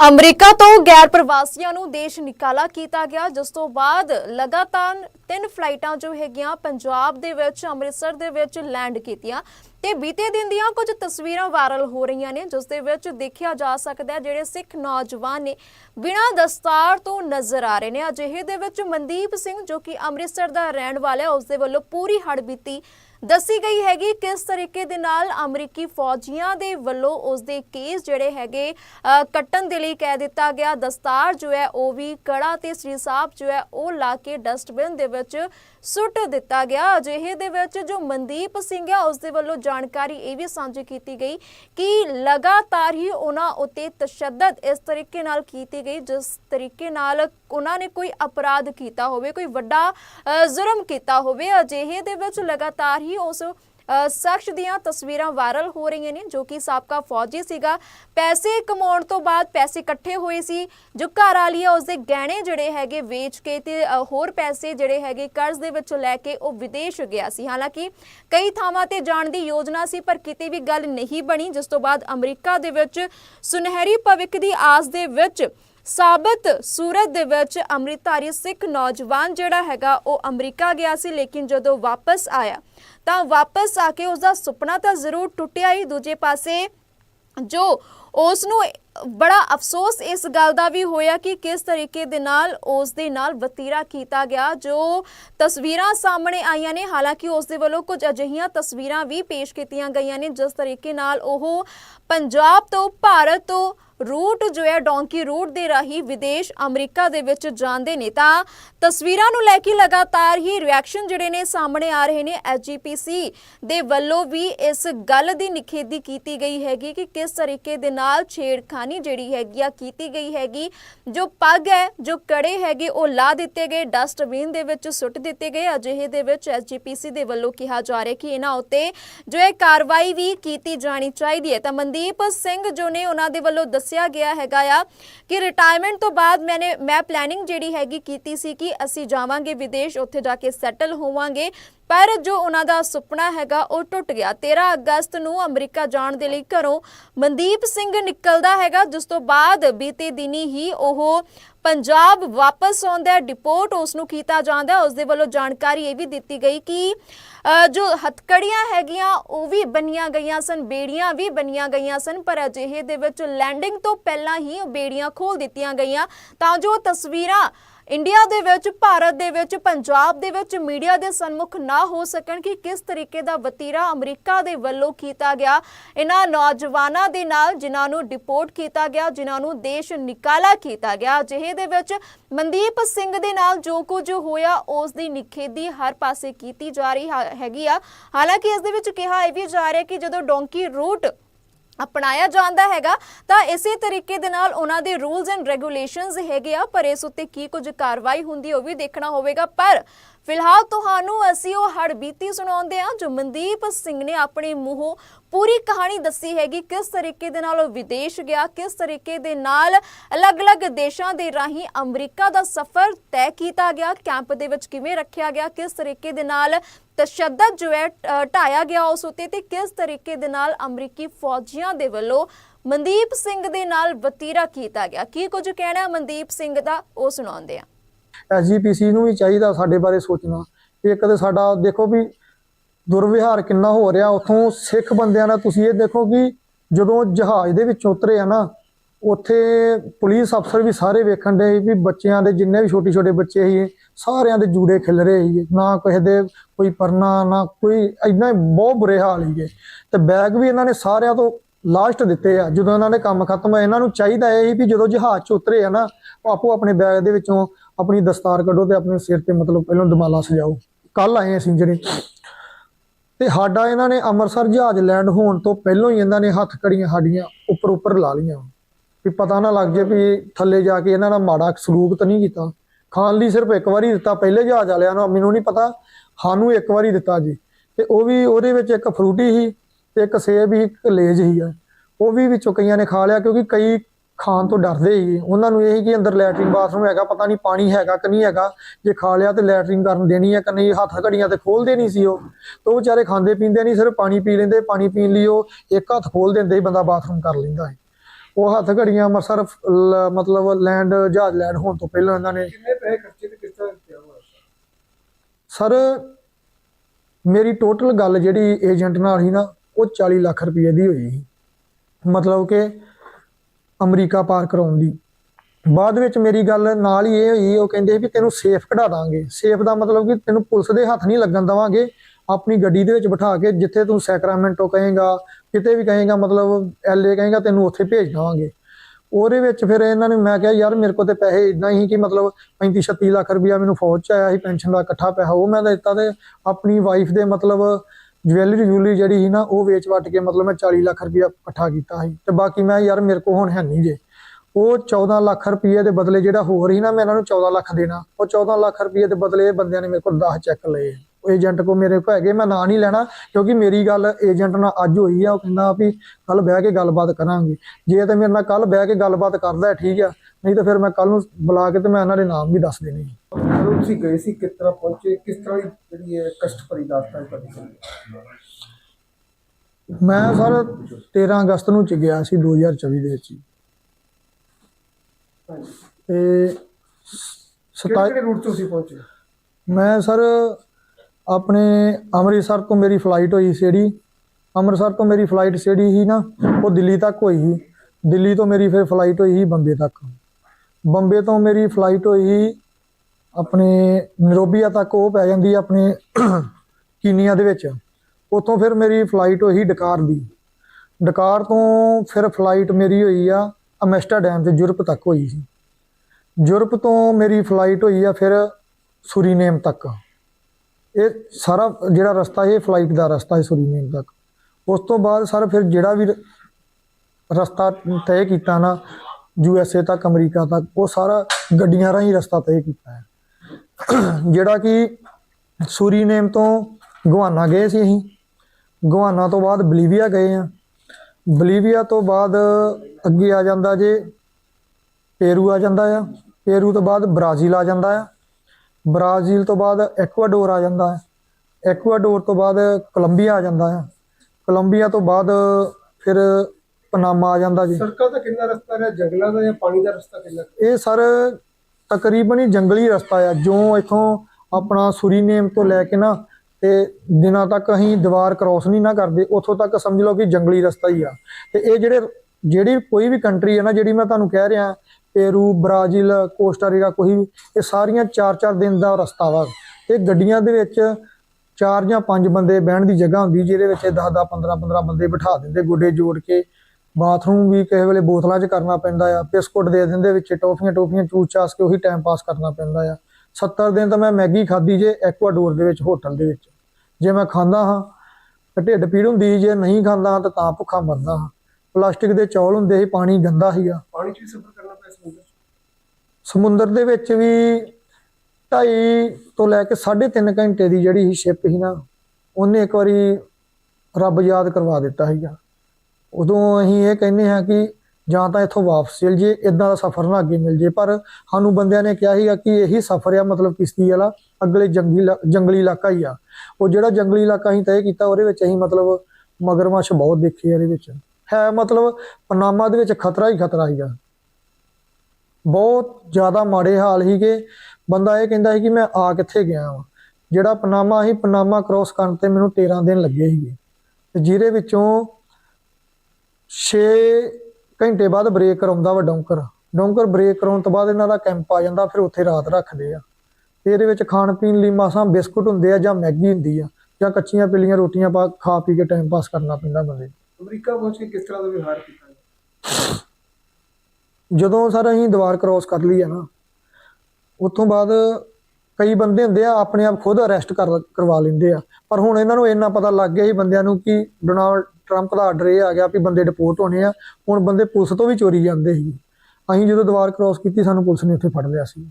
America ਤੋਂ ਗੈਰ ਪ੍ਰਵਾਸੀਆਂ ਨੂੰ ਦੇਸ਼ ਨਿਕਾਲਾ ਕੀਤਾ ਗਿਆ, ਜਿਸ ਤੋਂ ਬਾਅਦ ਲਗਾਤਾਰ ਤਿੰਨ ਫਲਾਈਟਾਂ ਜੋ ਹੈਗੀਆਂ ਪੰਜਾਬ ਦੇ ਵਿੱਚ, ਅੰਮ੍ਰਿਤਸਰ ਦੇ ਵਿੱਚ ਲੈਂਡ ਕੀਤੀਆਂ ਤੇ ਬੀਤੇ ਦਿਨ ਦੀਆਂ ਕੁਝ ਤਸਵੀਰਾਂ ਵਾਇਰਲ ਹੋ ਰਹੀਆਂ ਨੇ, ਜਿਸ ਦੇ ਵਿੱਚ ਦੇਖਿਆ ਜਾ ਸਕਦਾ ਹੈ, ਜਿਹੜੇ ਸਿੱਖ ਨੌਜਵਾਨ ਨੇ ਬਿਨਾਂ ਦਸਤਾਰ ਤੋਂ ਨਜ਼ਰ ਆ ਰਹੇ ਨੇ। ਅਜਿਹੇ ਦੇ ਵਿੱਚ ਮਨਦੀਪ ਸਿੰਘ ਜੋ ਕਿ ਅੰਮ੍ਰਿਤਸਰ ਦਾ ਰਹਿਣ ਵਾਲਾ ਹੈ, ਉਸ ਦੇ ਵੱਲੋਂ ਪੂਰੀ ਹੜਬੀਤੀ ਦੱਸੀ ਗਈ ਹੈਗੀ ਕਿਸ ਤਰੀਕੇ ਦੇ ਨਾਲ ਅਮਰੀਕੀ ਫੌਜੀਆਂ ਦੇ ਵੱਲੋਂ ਉਸ ਦੇ ਕੇਸ ਜਿਹੜੇ ਹੈਗੇ ਕੱਟਣ ਦੇ ਲਈ ਕਹਿ ਦਿੱਤਾ ਗਿਆ। ਦਸਤਾਰ ਜੋ ਹੈ, ਉਹ ਵੀ ਕੜਾ ਤੇ ਸ੍ਰੀ ਸਾਹਿਬ ਜੋ ਹੈ, ਉਹ ਲਾ ਕੇ ਡਸਟਬਿਨ ਦੇ ਵਿੱਚ ਸੁੱਟ ਦਿੱਤਾ ਗਿਆ। ਅਜਿਹੇ ਦੇ ਵਿੱਚ ਜੋ ਮਨਦੀਪ ਸਿੰਘ ਹੈ ਉਸ ਦੇ ਵੱਲੋਂ ਜਾਣਕਾਰੀ ਇਹ ਵੀ ਸਾਂਝੀ ਕੀਤੀ ਗਈ ਕਿ ਲਗਾਤਾਰ ਹੀ ਉਹਨਾਂ ਉਤੇ ਤਸ਼ੱਦਦ ਇਸ ਤਰੀਕੇ ਨਾਲ ਕੀਤੀ ਗਈ, ਜਿਸ ਤਰੀਕੇ ਨਾਲ ਉਹਨਾਂ ਨੇ ਕੋਈ ਅਪਰਾਧ ਕੀਤਾ ਹੋਵੇ, ਕੋਈ ਵੱਡਾ ਜ਼ੁਰਮ ਕੀਤਾ ਹੋਵੇ। ਅਜਿਹੇ ਦੇ ਵਿੱਚ ਲਗਾਤਾਰ ਹੀ ਉਸ ਸ਼ਖਸ ਦੀਆਂ ਤਸਵੀਰਾਂ ਵਾਇਰਲ ਹੋ ਰਹੀਆਂ ਨੇ, ਜੋ ਕਿ ਸਾਬਕਾ ਫੌਜੀ ਸੀਗਾ। ਪੈਸੇ ਕਮਾਉਣ ਤੋਂ ਬਾਅਦ ਪੈਸੇ ਇਕੱਠੇ ਹੋਏ ਸੀ। ਜੋ ਘਰ ਵਾਲੀ ਆ, ਉਸਦੇ ਗਹਿਣੇ ਜਿਹੜੇ ਹੈਗੇ ਵੇਚ ਕੇ ਤੇ ਹੋਰ ਪੈਸੇ ਜਿਹੜੇ ਹੈਗੇ ਕਰਜ਼ ਦੇ ਵਿੱਚੋਂ ਲੈ ਕੇ ਉਹ ਵਿਦੇਸ਼ ਗਿਆ ਸੀ। ਹਾਲਾਂਕਿ ਕਈ ਥਾਵਾਂ ਤੇ ਜਾਣ ਦੀ ਯੋਜਨਾ ਸੀ, ਪਰ ਕਿਤੇ ਵੀ ਗੱਲ ਨਹੀਂ ਬਣੀ, ਜਿਸ ਤੋਂ ਬਾਅਦ ਅਮਰੀਕਾ ਦੇ ਵਿੱਚ ਸੁਨਹਿਰੀ ਭਵਿੱਖ ਦੀ ਆਸ ਦੇ ਵਿੱਚ ਸਾਬਤ ਸੂਰਤ ਦੇ ਵਿੱਚ ਅੰਮ੍ਰਿਤਧਾਰੀ ਸਿੱਖ ਨੌਜਵਾਨ ਜਿਹੜਾ ਹੈਗਾ, ਉਹ ਅਮਰੀਕਾ ਗਿਆ ਸੀ, ਲੇਕਿਨ ਜਦੋਂ ਵਾਪਸ ਆਇਆ ਤਾਂ ਵਾਪਸ ਆ ਕੇ ਉਸ ਦਾ ਸੁਪਨਾ ਤਾਂ ਜ਼ਰੂਰ ਟੁੱਟਿਆ ਹੀ ਦੂਜੇ ਪਾਸੇ, ਜੋ ਉਸ ਨੂੰ ਬੜਾ ਅਫਸੋਸ ਇਸ ਗੱਲ ਦਾ ਵੀ ਹੋਇਆ ਕਿ ਕਿਸ ਤਰੀਕੇ ਦੇ ਨਾਲ ਉਸ ਦੇ ਨਾਲ ਵਤੀਰਾ ਕੀਤਾ ਗਿਆ, ਜੋ ਤਸਵੀਰਾਂ ਸਾਹਮਣੇ ਆਈਆਂ ਨੇ। ਹਾਲਾਂਕਿ ਉਸ ਦੇ ਵੱਲੋਂ ਕੁਝ ਅਜਿਹੀਆਂ ਤਸਵੀਰਾਂ ਵੀ ਪੇਸ਼ ਕੀਤੀਆਂ ਗਈਆਂ ਨੇ, ਜਿਸ ਤਰੀਕੇ ਨਾਲ ਉਹ ਪੰਜਾਬ ਤੋਂ, ਭਾਰਤ ਤੋਂ ਰੂਟ ਜੋ ਹੈ, ਡੋਂਕੀ ਰੂਟ ਦੇ ਰਾਹੀਂ ਵਿਦੇਸ਼ ਅਮਰੀਕਾ ਦੇ ਵਿੱਚ ਜਾਂਦੇ ਨੇ। ਤਾਂ ਤਸਵੀਰਾਂ ਨੂੰ ਲੈ ਕੇ ਲਗਾਤਾਰ ਹੀ ਰਿਐਕਸ਼ਨ ਜਿਹੜੇ ਨੇ ਸਾਹਮਣੇ ਆ ਰਹੇ ਨੇ। ਐਸਜੀਪੀਸੀ ਦੇ ਵੱਲੋਂ ਵੀ ਇਸ ਗੱਲ ਦੀ ਨਿਖੇਧੀ ਕੀਤੀ ਗਈ ਹੈਗੀ ਕਿ ਕਿਸ ਤਰੀਕੇ ਦੇ ਨਾਲ ਛੇੜਖਾਨੀ ਜਿਹੜੀ ਹੈਗੀ ਆ ਕੀਤੀ ਗਈ ਹੈਗੀ, ਜੋ ਪੱਗ ਹੈ, ਜੋ ਕੜੇ ਹੈਗੇ, ਉਹ ਲਾ ਦਿੱਤੇ ਗਏ, ਡਸਟਬਿਨ ਦੇ ਵਿੱਚ ਸੁੱਟ ਦਿੱਤੇ ਗਏ। ਅਜਿਹੇ ਦੇ ਵਿੱਚ ਐਸਜੀਪੀਸੀ ਦੇ ਵੱਲੋਂ ਕਿਹਾ ਜਾ ਰਿਹਾ ਕਿ ਇਹਨਾਂ ਉੱਤੇ ਜੋ ਇਹ ਕਾਰਵਾਈ ਵੀ ਕੀਤੀ ਜਾਣੀ ਚਾਹੀਦੀ ਹੈ। ਤਾਂ ਮਨਦੀਪ ਸਿੰਘ ਜੋ ਨੇ ਉਹਨਾਂ ਦੇ ਵੱਲੋਂ ਦੱਸਿਆ ਗਿਆ ਹੈਗਾ ਆ ਕਿ ਰਿਟਾਇਰਮੈਂਟ ਤੋਂ ਬਾਅਦ ਮੈਨੇ, ਮੈਂ ਪਲੈਨਿੰਗ ਜਿਹੜੀ ਹੈਗੀ ਕੀਤੀ ਸੀ ਕਿ ਅਸੀਂ ਜਾਵਾਂਗੇ ਵਿਦੇਸ਼, ਉੱਥੇ ਜਾ ਕੇ ਸੈਟਲ ਹੋਵਾਂਗੇ। ਪਰ ਜੋ ਉਹਨਾਂ ਦਾ ਸੁਪਨਾ ਹੈਗਾ, ਉਹ ਟੁੱਟ ਗਿਆ। 13 ਅਗਸਤ ਨੂੰ ਅਮਰੀਕਾ ਜਾਣ ਦੇ ਲਈ ਘਰੋਂ ਮਨਦੀਪ ਸਿੰਘ ਨਿਕਲਦਾ ਹੈਗਾ। ਜਿਸ ਤੋਂ ਬਾਅਦ ਬੀਤੇ ਦਿਨੀ ਹੀ ਉਹ ਪੰਜਾਬ ਵਾਪਸ ਆਉਂਦਾ ਹੈ। ਡਿਪੋਰਟ ਉਸ ਨੂੰ ਕੀਤਾ ਜਾਂਦਾ ਹੈ। ਉਸ ਦੇ ਵੱਲੋਂ ਜਾਣਕਾਰੀ ਇਹ ਵੀ ਦਿੱਤੀ ਗਈ ਕਿ ਜੋ ਹਥਕੜੀਆਂ ਹੈਗੀਆਂ, ਉਹ ਵੀ ਬਣੀਆਂ ਗਈਆਂ ਸਨ। ਬੇੜੀਆਂ ਵੀ ਬਣੀਆਂ ਗਈਆਂ ਸਨ, ਪਰ ਅਜਿਹੇ ਦੇ ਵਿੱਚ ਲੈਂਡਿੰਗ ਤੋਂ ਪਹਿਲਾਂ ਹੀ ਉਹ ਬੇੜੀਆਂ ਖੋਲ ਦਿੱਤੀਆਂ ਗਈਆਂ ਤਾਂ ਜੋ ਤਸਵੀਰਾਂ ਇੰਡੀਆ ਦੇ ਵਿੱਚ, ਭਾਰਤ ਦੇ ਵਿੱਚ, ਪੰਜਾਬ ਦੇ ਵਿੱਚ ਮੀਡੀਆ ਦੇ ਸਨਮੁਖ ਨਾ ਹੋ ਸਕਣ ਕਿ ਕਿਸ ਤਰੀਕੇ ਦਾ ਵਤੀਰਾ ਅਮਰੀਕਾ ਦੇ ਵੱਲੋਂ ਕੀਤਾ ਗਿਆ। ਇਹਨਾਂ ਨੌਜਵਾਨਾਂ ਦੇ ਨਾਲ ਜਿਨ੍ਹਾਂ ਨੂੰ ਡਿਪੋਰਟ ਕੀਤਾ ਗਿਆ, ਜਿਨ੍ਹਾਂ ਨੂੰ ਦੇਸ਼ ਨਿਕਾਲਾ ਕੀਤਾ ਗਿਆ। ਅਜਿਹੇ ਦੇ ਵਿੱਚ ਮਨਦੀਪ ਸਿੰਘ ਦੇ ਨਾਲ ਜੋ ਕੁਝ ਹੋਇਆ, ਉਸ ਦੀ ਨਿਖੇਧੀ ਹਰ ਪਾਸੇ ਕੀਤੀ ਜਾ ਰਹੀ ਹੈ- ਹੈਗੀ ਆ। ਹਾਲਾਂਕਿ ਇਸ ਦੇ ਵਿੱਚ ਕਿਹਾ ਇਹ ਵੀ ਜਾ ਰਿਹਾ ਕਿ ਜਦੋਂ ਡੋਂਕੀ ਰੂਟ ਅਪਣਾਇਆ ਜਾਂਦਾ ਹੈਗਾ, ਤਾਂ ਇਸੇ ਤਰੀਕੇ ਦੇ ਨਾਲ ਉਹਨਾਂ ਦੇ ਰੂਲਸ ਐਂਡ ਰੈਗੂਲੇਸ਼ਨਸ ਹੈਗੇ ਆ, ਪਰ ਇਸ ਉੱਤੇ ਕੀ ਕੁਝ ਕਾਰਵਾਈ ਹੁੰਦੀ ਉਹ ਵੀ ਦੇਖਣਾ ਹੋਵੇਗਾ। ਪਰ ਫਿਲਹਾਲ ਤੁਹਾਨੂੰ ਅਸੀਂ ਉਹ ਹੜਬੀਤੀ ਸੁਣਾਉਂਦੇ ਆ ਜੋ ਮਨਦੀਪ ਸਿੰਘ ਨੇ ਆਪਣੇ ਮੂੰਹੋਂ ਪੂਰੀ ਕਹਾਣੀ ਦੱਸੀ ਹੈਗੀ, ਕਿਸ ਤਰੀਕੇ ਦੇ ਨਾਲ ਉਹ ਵਿਦੇਸ਼ ਗਿਆ, ਕਿਸ ਤਰੀਕੇ ਦੇ ਨਾਲ ਅਲੱਗ-ਅਲੱਗ ਦੇਸ਼ਾਂ ਦੇ ਰਾਹੀਂ ਅਮਰੀਕਾ ਦਾ ਸਫ਼ਰ ਤੈਅ ਕੀਤਾ ਗਿਆ, ਕੈਂਪ ਦੇ ਵਿੱਚ ਕਿਵੇਂ ਰੱਖਿਆ ਗਿਆ, ਕਿਸ ਤਰੀਕੇ ਦੇ ਨਾਲ ਤਸ਼ੱਦਦ ਜੋ ਹੈ ਢਾਇਆ ਗਿਆ ਉਸ ਉੱਤੇ ਤੇ ਕਿਸ ਤਰੀਕੇ ਦੇ ਨਾਲ ਅਮਰੀਕੀ ਫੌਜੀਆਂ ਦੇ ਵੱਲੋਂ ਮਨਦੀਪ ਸਿੰਘ ਦੇ ਨਾਲ ਵਤੀਰਾ ਕੀਤਾ ਗਿਆ? ਕੀ ਕੁਝ ਕਹਿਣਾ ਮਨਦੀਪ ਸਿੰਘ ਦਾ? ਉਹ ਸੁਣਾਉਂਦੇ ਆ ਐਸਜੀਪੀਸੀ ਨੂੰ ਵੀ ਚਾਹੀਦਾ ਸਾਡੇ ਬਾਰੇ ਸੋਚਣਾ ਇੱਕ ਤੇ ਸਾਡਾ ਦੇਖੋ ਵੀ ਦੁਰਵਿਹਾਰ ਕਿੰਨਾ ਹੋ ਰਿਹਾ। ਉਥੋਂ ਸਿੱਖ ਬੰਦਿਆਂ ਦਾ ਤੁਸੀਂ ਇਹ ਦੇਖੋ ਕਿ ਜਦੋਂ ਜਹਾਜ਼ ਦੇ ਵਿੱਚ ਉਤਰੇ ਆ ਨਾ ਉੱਥੇ ਪੁਲਿਸ ਅਫਸਰ ਵੀ ਸਾਰੇ ਵੇਖਣ ਦੇ ਵੀ ਬੱਚਿਆਂ ਦੇ ਜਿੰਨੇ ਵੀ ਛੋਟੇ ਛੋਟੇ ਬੱਚੇ ਸੀ ਸਾਰਿਆਂ ਦੇ ਜੂੜੇ ਖਿਲ ਰਹੇ ਸੀ ਨਾ ਕਿਸੇ ਦੇ ਕੋਈ ਪਰਨਾ, ਨਾ ਕੋਈ, ਇੰਨਾ ਹੀ ਬਹੁਤ ਬੁਰੇ ਹਾਲ ਸੀਗੇ। ਤੇ ਬੈਗ ਵੀ ਇਹਨਾਂ ਨੇ ਸਾਰਿਆਂ ਤੋਂ ਲਾਸਟ ਦਿੱਤੇ ਆ। ਜਦੋਂ ਇਹਨਾਂ ਦੇ ਕੰਮ ਖਤਮ ਹੋਏ, ਇਹਨਾਂ ਨੂੰ ਚਾਹੀਦਾ ਇਹ ਸੀ ਵੀ ਜਦੋਂ ਜਹਾਜ਼ 'ਚ ਉਤਰੇ ਆ ਨਾ ਆਪੋ ਆਪਣੇ ਬੈਗ ਦੇ ਵਿੱਚੋਂ ਆਪਣੀ ਦਸਤਾਰ ਕੱਢੋ ਤੇ ਆਪਣੇ ਸਿਰ ਤੇ ਮਤਲਬ ਪਹਿਲਾਂ ਦਮਾਲਾ ਸਜਾਓ। ਕੱਲ ਆਏ ਅਸੀਂ ਜਿਹੜੇ। ਤੇ ਸਾਡਾ ਇਹਨਾਂ ਨੇ ਅੰਮ੍ਰਿਤਸਰ ਜਹਾਜ਼ ਲੈਂਡ ਹੋਣ ਤੋਂ ਪਹਿਲਾਂ ਹੀ ਇਹਨਾਂ ਨੇ ਹੱਥ ਕੜੀਆਂ ਸਾਡੀਆਂ ਉੱਪਰ ਉੱਪਰ ਲਾ ਲਈਆਂ। ਵੀ ਪਤਾ ਨਾ ਲੱਗ ਜੇ ਵੀ ਥੱਲੇ ਜਾ ਕੇ ਇਹਨਾਂ ਨਾਲ ਮਾੜਾ ਸਲੂਕ ਤਾਂ ਨਹੀਂ ਕੀਤਾ। ਖਾਣ ਲਈ ਸਿਰਫ ਇੱਕ ਵਾਰੀ ਦਿੱਤਾ, ਪਹਿਲੇ ਜਹਾਜ਼ ਵਾਲਿਆਂ ਨੂੰ, ਮੈਨੂੰ ਨਹੀਂ ਪਤਾ, ਸਾਨੂੰ ਇੱਕ ਵਾਰੀ ਦਿੱਤਾ ਜੀ। ਤੇ ਉਹ ਵੀ ਉਹਦੇ ਵਿੱਚ ਇੱਕ ਫਰੂਟੀ ਸੀ ਤੇ ਇੱਕ ਸੇਬ ਹੀ ਇੱਕ ਲੇਜ ਸੀ। ਆ ਉਹ ਵੀ ਵਿੱਚੋਂ ਕਈਆਂ ਨੇ ਖਾ ਲਿਆ ਕਿਉਂਕਿ ਕਈ ਖਾਣ ਤੋਂ ਡਰਦੇ ਸੀ ਉਹਨਾਂ ਨੂੰ ਇਹ ਸੀ ਕਿ ਅੰਦਰ ਲੈਟਰਿੰਗ ਬਾਥਰੂਮ ਹੈਗਾ, ਪਤਾ ਨਹੀਂ ਪਾਣੀ ਹੈਗਾ ਕਿ ਨਹੀਂ ਹੈਗਾ। ਜੇ ਖਾ ਲਿਆ ਤੇ ਲੈਟਰਿੰਗ ਕਰਨ ਦੇਣੀ ਹੈ ਕਿ ਨਹੀਂ, ਹੱਥ ਘੜੀਆਂ ਤੇ ਖੋਲਦੇ ਨਹੀਂ ਸੀ ਉਹ। ਤੇ ਉਹ ਵਿਚਾਰੇ ਖਾਂਦੇ ਪੀਂਦੇ ਨਹੀਂ, ਸਿਰਫ ਪਾਣੀ ਪੀ ਲੈਂਦੇ, ਪਾਣੀ ਪੀਣ ਲਈ ਉਹ ਇੱਕ ਹੱਥ ਖੋਲ ਦਿੰਦੇ ਹੀ ਬੰਦਾ ਬਾਥਰੂਮ ਕਰ ਲੈਂਦਾ ਹੈ ਉਹ ਹੱਥ ਘੜੀਆਂ ਲ- ਮਤਲਬ ਲੈਂਡ ਜਹਾਜ਼ ਲੈਂਡ ਹੋਣ ਤੋਂ ਪਹਿਲਾਂ ਇਹਨਾਂ ਨੇ ਕਿੰਨੇ ਪੈਸੇ ਖਰਚੇ ਤੇ ਕਿਸ ਤਰ੍ਹਾਂ ਹੋਇਆ ਸਰ ਮੇਰੀ ਟੋਟਲ ਗੱਲ ਜਿਹੜੀ ਏਜੰਟ ਨਾਲ ਸੀ ਨਾ ਉਹ 40 ਲੱਖ ਰੁਪਏ ਦੀ ਹੋਈ ਸੀ। ਮਤਲਬ ਕਿ ਅਮਰੀਕਾ ਪਾਰ ਕਰਾਉਣ ਦੀ। ਬਾਅਦ ਵਿੱਚ ਮੇਰੀ ਗੱਲ ਨਾਲ ਹੀ ਇਹ ਹੋਈ ਉਹ ਕਹਿੰਦੇ ਵੀ ਤੈਨੂੰ ਸੇਫ ਕਢਾ ਦਾਂਗੇ। ਸੇਫ ਦਾ ਮਤਲਬ ਕਿ ਤੈਨੂੰ ਪੁਲਿਸ ਦੇ ਹੱਥ ਨਹੀਂ ਲੱਗਣ ਦਵਾਂਗੇ। ਆਪਣੀ ਗੱਡੀ ਦੇ ਵਿੱਚ ਬਿਠਾ ਕੇ ਜਿੱਥੇ ਤੂੰ ਸੈਕਰਾਮੈਂਟੋ ਕਹੇਗਾ, ਕਿਤੇ ਵੀ ਕਹੇਗਾ, ਮਤਲਬ ਐਲਏ ਕਹੇਗਾ, ਤੈਨੂੰ ਉੱਥੇ ਭੇਜ ਦਵਾਂਗੇ। ਉਹਦੇ ਵਿੱਚ ਫਿਰ ਇਹਨਾਂ ਨੇ ਮੈਂ ਕਿਹਾ, ਯਾਰ ਮੇਰੇ ਕੋਲ ਤੇ ਪੈਸੇ ਇਦਾਂ ਹੀ ਕਿ ਮਤਲਬ 35 36 ਲੱਖ ਰੁਪਇਆ ਮੈਨੂੰ ਫੌਜ ਚ ਆਇਆ ਸੀ, ਪੈਨਸ਼ਨ ਦਾ ਇਕੱਠਾ ਪੈਸਾ ਉਹ ਮੈਂ ਦਿੱਤਾ ਤੇ ਆਪਣੀ ਵਾਈਫ ਦੇ ਮਤਲਬ ਜਵੈਲਰੀ ਜੂਲੀ ਜਿਹੜੀ ਸੀ ਨਾ, ਉਹ ਵੇਚ ਵਟ ਕੇ ਮਤਲਬ ਮੈਂ 40 ਲੱਖ ਰੁਪਇਆ ਇਕੱਠਾ ਕੀਤਾ ਸੀ। ਤੇ ਬਾਕੀ ਮੈਂ ਯਾਰ ਮੇਰੇ ਕੋਲ ਹੁਣ ਹੈ ਨਹੀਂ ਜੇ। ਉਹ 14 ਲੱਖ ਰੁਪਏ ਦੇ ਬਦਲੇ ਜਿਹੜਾ ਹੋਰ ਸੀ ਨਾ, ਮੈਂ ਇਹਨਾਂ ਨੂੰ 14 ਲੱਖ ਦੇਣਾ। ਉਹ 14 ਲੱਖ ਰੁਪਏ ਦੇ ਬਦਲੇ ਬੰਦਿਆਂ ਨੇ ਮੇਰੇ ਕੋਲ 10 ਚੈੱਕ ਲਏ। ਏਜੰਟ ਕੋ ਮੇਰੇ ਕੋਲ ਹੈਗੇ ਮੈਂ ਨਾਂ ਨਹੀਂ ਲੈਣਾ ਕਿਉਂਕਿ ਮੇਰੀ ਗੱਲ ਏਜੰਟ ਨਾਲ ਅੱਜ ਹੋਈ ਆ ਉਹ ਕਹਿੰਦਾ ਵੀ ਕੱਲ ਬਹਿ ਕੇ ਗੱਲਬਾਤ ਕਰਾਂਗੇ। ਜੇ ਤੇ ਮੇਰੇ ਨਾਲ ਕੱਲ ਬਹਿ ਕੇ ਗੱਲਬਾਤ ਕਰਦਾ ਠੀਕ ਆ ਨਹੀਂ ਤਾਂ ਫਿਰ ਮੈਂ ਕੱਲ ਨੂੰ ਬੁਲਾ ਕੇ ਤੇ ਮੈਂ ਇਹਨਾਂ ਦੇ ਨਾਮ ਵੀ ਦੱਸ ਦੇਣੇ। ਜਦੋਂ ਤੁਸੀਂ ਗਏ ਸੀ ਕਿਸ ਤਰ੍ਹਾਂ ਪਹੁੰਚੇ ਕਿਸ ਤਰ੍ਹਾਂ ਦੀ ਜਿਹੜੀ ਹੈ ਕਸ਼ਟ ਭਰੀ ਦਾਸਤਾਨ ਤੁਹਾਡੀ? ਸੀ ਮੈਂ ਸਰ 13 ਅਗਸਤ ਨੂੰ ਚ ਗਿਆ ਸੀ 2024 ਦੇ ਵਿੱਚ ਤੇ ਕਿਹੜੇ 27 ਕਿਹੜੇ ਰੂਟ ਤੋਂ ਤੁਸੀਂ ਪਹੁੰਚੇ? ਮੈਂ ਸਰ ਆਪਣੇ ਅੰਮ੍ਰਿਤਸਰ ਤੋਂ ਮੇਰੀ ਫਲਾਈਟ ਹੋਈ ਸੀੜੀ ਅੰਮ੍ਰਿਤਸਰ ਤੋਂ ਮੇਰੀ ਫਲਾਈਟ ਜਿਹੜੀ ਸੀ ਨਾ, ਉਹ ਦਿੱਲੀ ਤੱਕ ਹੋਈ ਸੀ। ਦਿੱਲੀ ਤੋਂ ਮੇਰੀ ਫਿਰ ਫਲਾਈਟ ਹੋਈ ਸੀ ਬੰਬੇ ਤੱਕ। ਬੰਬੇ ਤੋਂ ਮੇਰੀ ਫਲਾਈਟ ਹੋਈ ਸੀ, ਆਪਣੇ ਨਰੋਬੀਆ ਤੱਕ ਉਹ ਪੈ ਜਾਂਦੀ ਆਪਣੇ ਕੀਨੀਆ ਦੇ ਵਿੱਚ। ਉੱਥੋਂ ਫਿਰ ਮੇਰੀ ਫਲਾਈਟ ਹੋਈ ਡਕਾਰ ਦੀ। ਡਕਾਰ ਤੋਂ ਫਿਰ ਫਲਾਈਟ ਮੇਰੀ ਹੋਈ ਆ ਅਮੈਸਟਰਡੈਮ ਤੇ ਯੂਰਪ ਤੱਕ ਹੋਈ ਸੀ। ਯੂਰਪ ਤੋਂ ਮੇਰੀ ਫਲਾਈਟ ਹੋਈ ਆ ਫਿਰ ਸੁਰੀਨੇਮ ਤੱਕ। ਇਹ ਸਾਰਾ ਜਿਹੜਾ ਰਸਤਾ ਇਹ ਫਲਾਈਟ ਦਾ ਰਸਤਾ ਹੈ ਸੁਰੀਨੇਮ ਤੱਕ। ਉਸ ਤੋਂ ਬਾਅਦ ਸਰ ਫਿਰ ਜਿਹੜਾ ਵੀ ਰਸਤਾ ਤੈਅ ਕੀਤਾ ਨਾ ਯੂ ਐਸ ਏ ਤੱਕ, ਅਮਰੀਕਾ ਤੱਕ, ਉਹ ਸਾਰਾ ਗੱਡੀਆਂ ਰਾਹੀਂ ਰਸਤਾ ਤੈਅ ਕੀਤਾ ਹੈ। ਜਿਹੜਾ ਕਿ ਸੂਰੀਨੇਮ ਤੋਂ ਗਵਾਨਾ ਗਏ ਸੀ ਅਸੀਂ। ਗਵਾਨਾ ਤੋਂ ਬਾਅਦ ਬਲੀਵੀਆ ਗਏ ਆ ਬਲੀਵੀਆ ਤੋਂ ਬਾਅਦ ਅੱਗੇ ਆ ਜਾਂਦਾ ਜੇ ਪੇਰੂ ਆ ਜਾਂਦਾ ਆ। ਪੇਰੂ ਤੋਂ ਬਾਅਦ ਬ੍ਰਾਜ਼ੀਲ ਆ ਜਾਂਦਾ ਆ। ਬ੍ਰਾਜ਼ੀਲ ਤੋਂ ਬਾਅਦ ਐਕਵਾਡੋਰ ਆ ਜਾਂਦਾ ਹੈ। ਐਕਵਾਡੋਰ ਤੋਂ ਬਾਅਦ ਕੋਲੰਬੀਆ ਆ ਜਾਂਦਾ ਹੈ। ਕੋਲੰਬੀਆ ਤੋਂ ਬਾਅਦ ਫਿਰ ਪਨਾਮਾ ਆ ਜਾਂਦਾ ਜੀ। ਸੜਕਾਂ ਦਾ ਕਿੰਨਾ ਰਸਤਾ ਹੈ? ਜੰਗਲਾਂ ਦਾ ਜਾਂ ਪਾਣੀ ਦਾ ਰਸਤਾ ਕਿੰਨਾ? ਇਹ ਸਰ ਤਕਰੀਬਨ ਹੀ ਜੰਗਲੀ ਰਸਤਾ ਆ। ਜੋ ਇਥੋਂ ਆਪਣਾ ਸੁਰੀਨੇਮ ਤੋਂ ਲੈ ਕੇ ਨਾ ਤੇ ਦਿਨਾਂ ਤੱਕ ਅਸੀਂ ਦੀਵਾਰ ਕ੍ਰਾਸ ਨਹੀਂ ਨਾ ਕਰਦੇ ਉੱਥੋਂ ਤੱਕ ਸਮਝ ਲਓ ਕਿ ਜੰਗਲੀ ਰਸਤਾ ਹੀ ਆ। ਤੇ ਇਹ ਜਿਹੜੇ ਜਿਹੜੀ ਕੋਈ ਵੀ ਕੰਟਰੀ ਹੈ ਨਾ ਜਿਹੜੀ ਮੈਂ ਤੁਹਾਨੂੰ ਕਹਿ ਰਿਹਾ ਪੇਰੂ, ਬ੍ਰਾਜ਼ੀਲ ਕੋਸਟਾਰੀਕਾ ਕੋਈ ਵੀ, ਇਹ ਸਾਰੀਆਂ 4-4 ਦਿਨ ਦਾ ਰਸਤਾ ਵਾ। ਇਹ ਗੱਡੀਆਂ ਦੇ ਵਿੱਚ ਚਾਰ ਜਾਂ ਪੰਜ ਬੰਦੇ ਬਹਿਣ ਦੀ ਜਗ੍ਹਾ ਹੁੰਦੀ, ਜਿਹਦੇ ਵਿੱਚ 10-10 15-15 ਬੰਦੇ ਬਿਠਾ ਦਿੰਦੇ, ਗੋਡੇ ਜੋੜ ਕੇ। ਬਾਥਰੂਮ ਵੀ ਕਿਸੇ ਵੇਲੇ ਬੋਤਲਾਂ 'ਚ ਕਰਨਾ ਪੈਂਦਾ ਆ, ਬਿਸਕੁਟ ਦੇ ਦਿੰਦੇ, ਵਿੱਚ ਟੋਫੀਆਂ ਟੋਫੀਆਂ, ਚੂਸ ਚਾਸ ਕੇ ਉਹੀ ਟਾਈਮ ਪਾਸ ਕਰਨਾ ਪੈਂਦਾ ਆ। 70 ਦਿਨ ਤਾਂ ਮੈਂ ਮੈਗੀ ਖਾਧੀ ਜੇ ਐਕਵਾਡੋਰ ਦੇ ਵਿੱਚ ਹੋਟਲ ਦੇ ਵਿੱਚ। ਜੇ ਮੈਂ ਖਾਂਦਾ ਹਾਂ, ਤਾਂ ਢਿੱਡ ਪੀੜ ਹੁੰਦੀ, ਜੇ ਨਹੀਂ ਖਾਂਦਾ ਹਾਂ, ਤਾਂ ਤਾਂ ਭੁੱਖਾ ਮਰਦਾ ਹਾਂ। ਪਲਾਸਟਿਕ ਦੇ ਚੌਲ ਹੁੰਦੇ ਸੀ ਪਾਣੀ ਗੰਦਾ ਸੀਗਾ। ਪਾਣੀ 'ਚ ਵੀ ਸਫ਼ਰ ਕਰਨਾ ਪਿਆ ਸਮੁੰਦਰ? ਸਮੁੰਦਰ ਦੇ ਵਿੱਚ ਵੀ 2.5 ਤੋਂ ਲੈ ਕੇ 3.5 ਘੰਟੇ ਦੀ ਜਿਹੜੀ ਸੀ ਸ਼ਿਪ ਸੀ ਨਾ ਉਹਨੇ ਇੱਕ ਵਾਰੀ ਰੱਬ ਯਾਦ ਕਰਵਾ ਦਿੱਤਾ ਸੀਗਾ। ਉਦੋਂ ਅਸੀਂ ਇਹ ਕਹਿੰਦੇ ਹਾਂ ਕਿ ਜਾਂ ਤਾਂ ਇੱਥੋਂ ਵਾਪਸ ਚਲ ਜੇ ਇਦਾਂ ਦਾ ਸਫ਼ਰ ਨਾ ਅੱਗੇ ਮਿਲ ਜੇ ਪਰ ਸਾਨੂੰ ਬੰਦਿਆਂ ਨੇ ਕਿਹਾ ਸੀਗਾ ਕਿ ਇਹੀ ਸਫ਼ਰ ਆ ਮਤਲਬ ਕਿਸ਼ਤੀ ਵਾਲਾ ਅਗਲੇ ਜੰਗਲੀ ਜੰਗਲੀ ਇਲਾਕਾ ਹੀ ਆ। ਉਹ ਜਿਹੜਾ ਜੰਗਲੀ ਇਲਾਕਾ ਅਸੀਂ ਤੈਅ ਕੀਤਾ ਉਹਦੇ ਵਿੱਚ ਅਸੀਂ ਮਤਲਬ ਮਗਰਮੱਛ ਬਹੁਤ ਦੇਖੇ ਆ ਇਹਦੇ ਵਿੱਚ। ਹੈ ਮਤਲਬ ਪਨਾਮਾ ਦੇ ਵਿੱਚ ਖਤਰਾ ਹੀ ਖਤਰਾ ਸੀਗਾ ਬਹੁਤ ਜ਼ਿਆਦਾ ਮਾੜੇ ਹਾਲ ਸੀਗੇ। ਬੰਦਾ ਇਹ ਕਹਿੰਦਾ ਸੀ ਕਿ ਮੈਂ ਆ ਕਿੱਥੇ ਗਿਆ ਵਾਂ। ਜਿਹੜਾ ਪਨਾਮਾ ਸੀ, ਪਨਾਮਾ ਕ੍ਰੋਸ ਕਰਨ ਤੇ ਮੈਨੂੰ 13 ਦਿਨ ਲੱਗੇ ਸੀਗੇ। ਤੇ ਜਿਹਦੇ ਵਿੱਚੋਂ 6 ਘੰਟੇ ਬਾਅਦ ਬ੍ਰੇਕ ਕਰਾਉਂਦਾ ਵਾ ਡੌਂਕਰ। ਡੌਂਕਰ ਬ੍ਰੇਕ ਕਰਾਉਣ ਤੋਂ ਬਾਅਦ ਇਹਨਾਂ ਦਾ ਕੈਂਪ ਆ ਜਾਂਦਾ, ਫਿਰ ਉੱਥੇ ਰਾਤ ਰੱਖਦੇ ਆ। ਤੇ ਇਹਦੇ ਵਿੱਚ ਖਾਣ ਪੀਣ ਲਈ ਮਾਸਾਂ ਬਿਸਕੁਟ ਹੁੰਦੇ ਆ ਜਾਂ ਮੈਗੀ ਹੁੰਦੀ ਆ ਜਾਂ ਕੱਚੀਆਂ ਪੀਲੀਆਂ ਰੋਟੀਆਂ ਪਾ ਖਾ ਪੀ ਕੇ ਟਾਈਮ ਪਾਸ ਕਰਨਾ ਪੈਂਦਾ ਬੰਦੇ ਨੂੰ। ਅਮਰੀਕਾ ਪਹੁੰਚ ਕੇ ਕਿਸ ਤਰ੍ਹਾਂ ਦਾ ਵਿਵਹਾਰ ਕੀਤਾ ਜਦੋਂ ਸਰ ਅਸੀਂ ਦੀਵਾਰ ਕ੍ਰੋਸ ਕਰ ਲਈ ਆ ਨਾ, ਉੱਥੋਂ ਬਾਅਦ ਕਈ ਬੰਦੇ ਹੁੰਦੇ ਆ ਆਪਣੇ ਆਪ ਖੁਦ ਅਰੈਸਟ ਕਰਵਾ ਲੈਂਦੇ ਆ। ਪਰ ਹੁਣ ਇਹਨਾਂ ਨੂੰ ਇੰਨਾ ਪਤਾ ਲੱਗ ਗਿਆ ਸੀ ਬੰਦਿਆਂ ਨੂੰ ਕਿ ਡੋਨਾਲਡ ਟਰੰਪ ਦਾ ਆਰਡਰ ਇਹ ਆ ਗਿਆ ਵੀ ਬੰਦੇ ਡਿਪੋਰਟ ਹੋਣੇ ਆ, ਹੁਣ ਬੰਦੇ ਪੁਲਿਸ ਤੋਂ ਵੀ ਚੋਰੀ ਜਾਂਦੇ ਸੀ। ਅਸੀਂ ਜਦੋਂ ਦੀਵਾਰ ਕ੍ਰੋਸ ਕੀਤੀ, ਸਾਨੂੰ ਪੁਲਿਸ ਨੇ ਉੱਥੇ ਫੜ ਲਿਆ ਸੀ।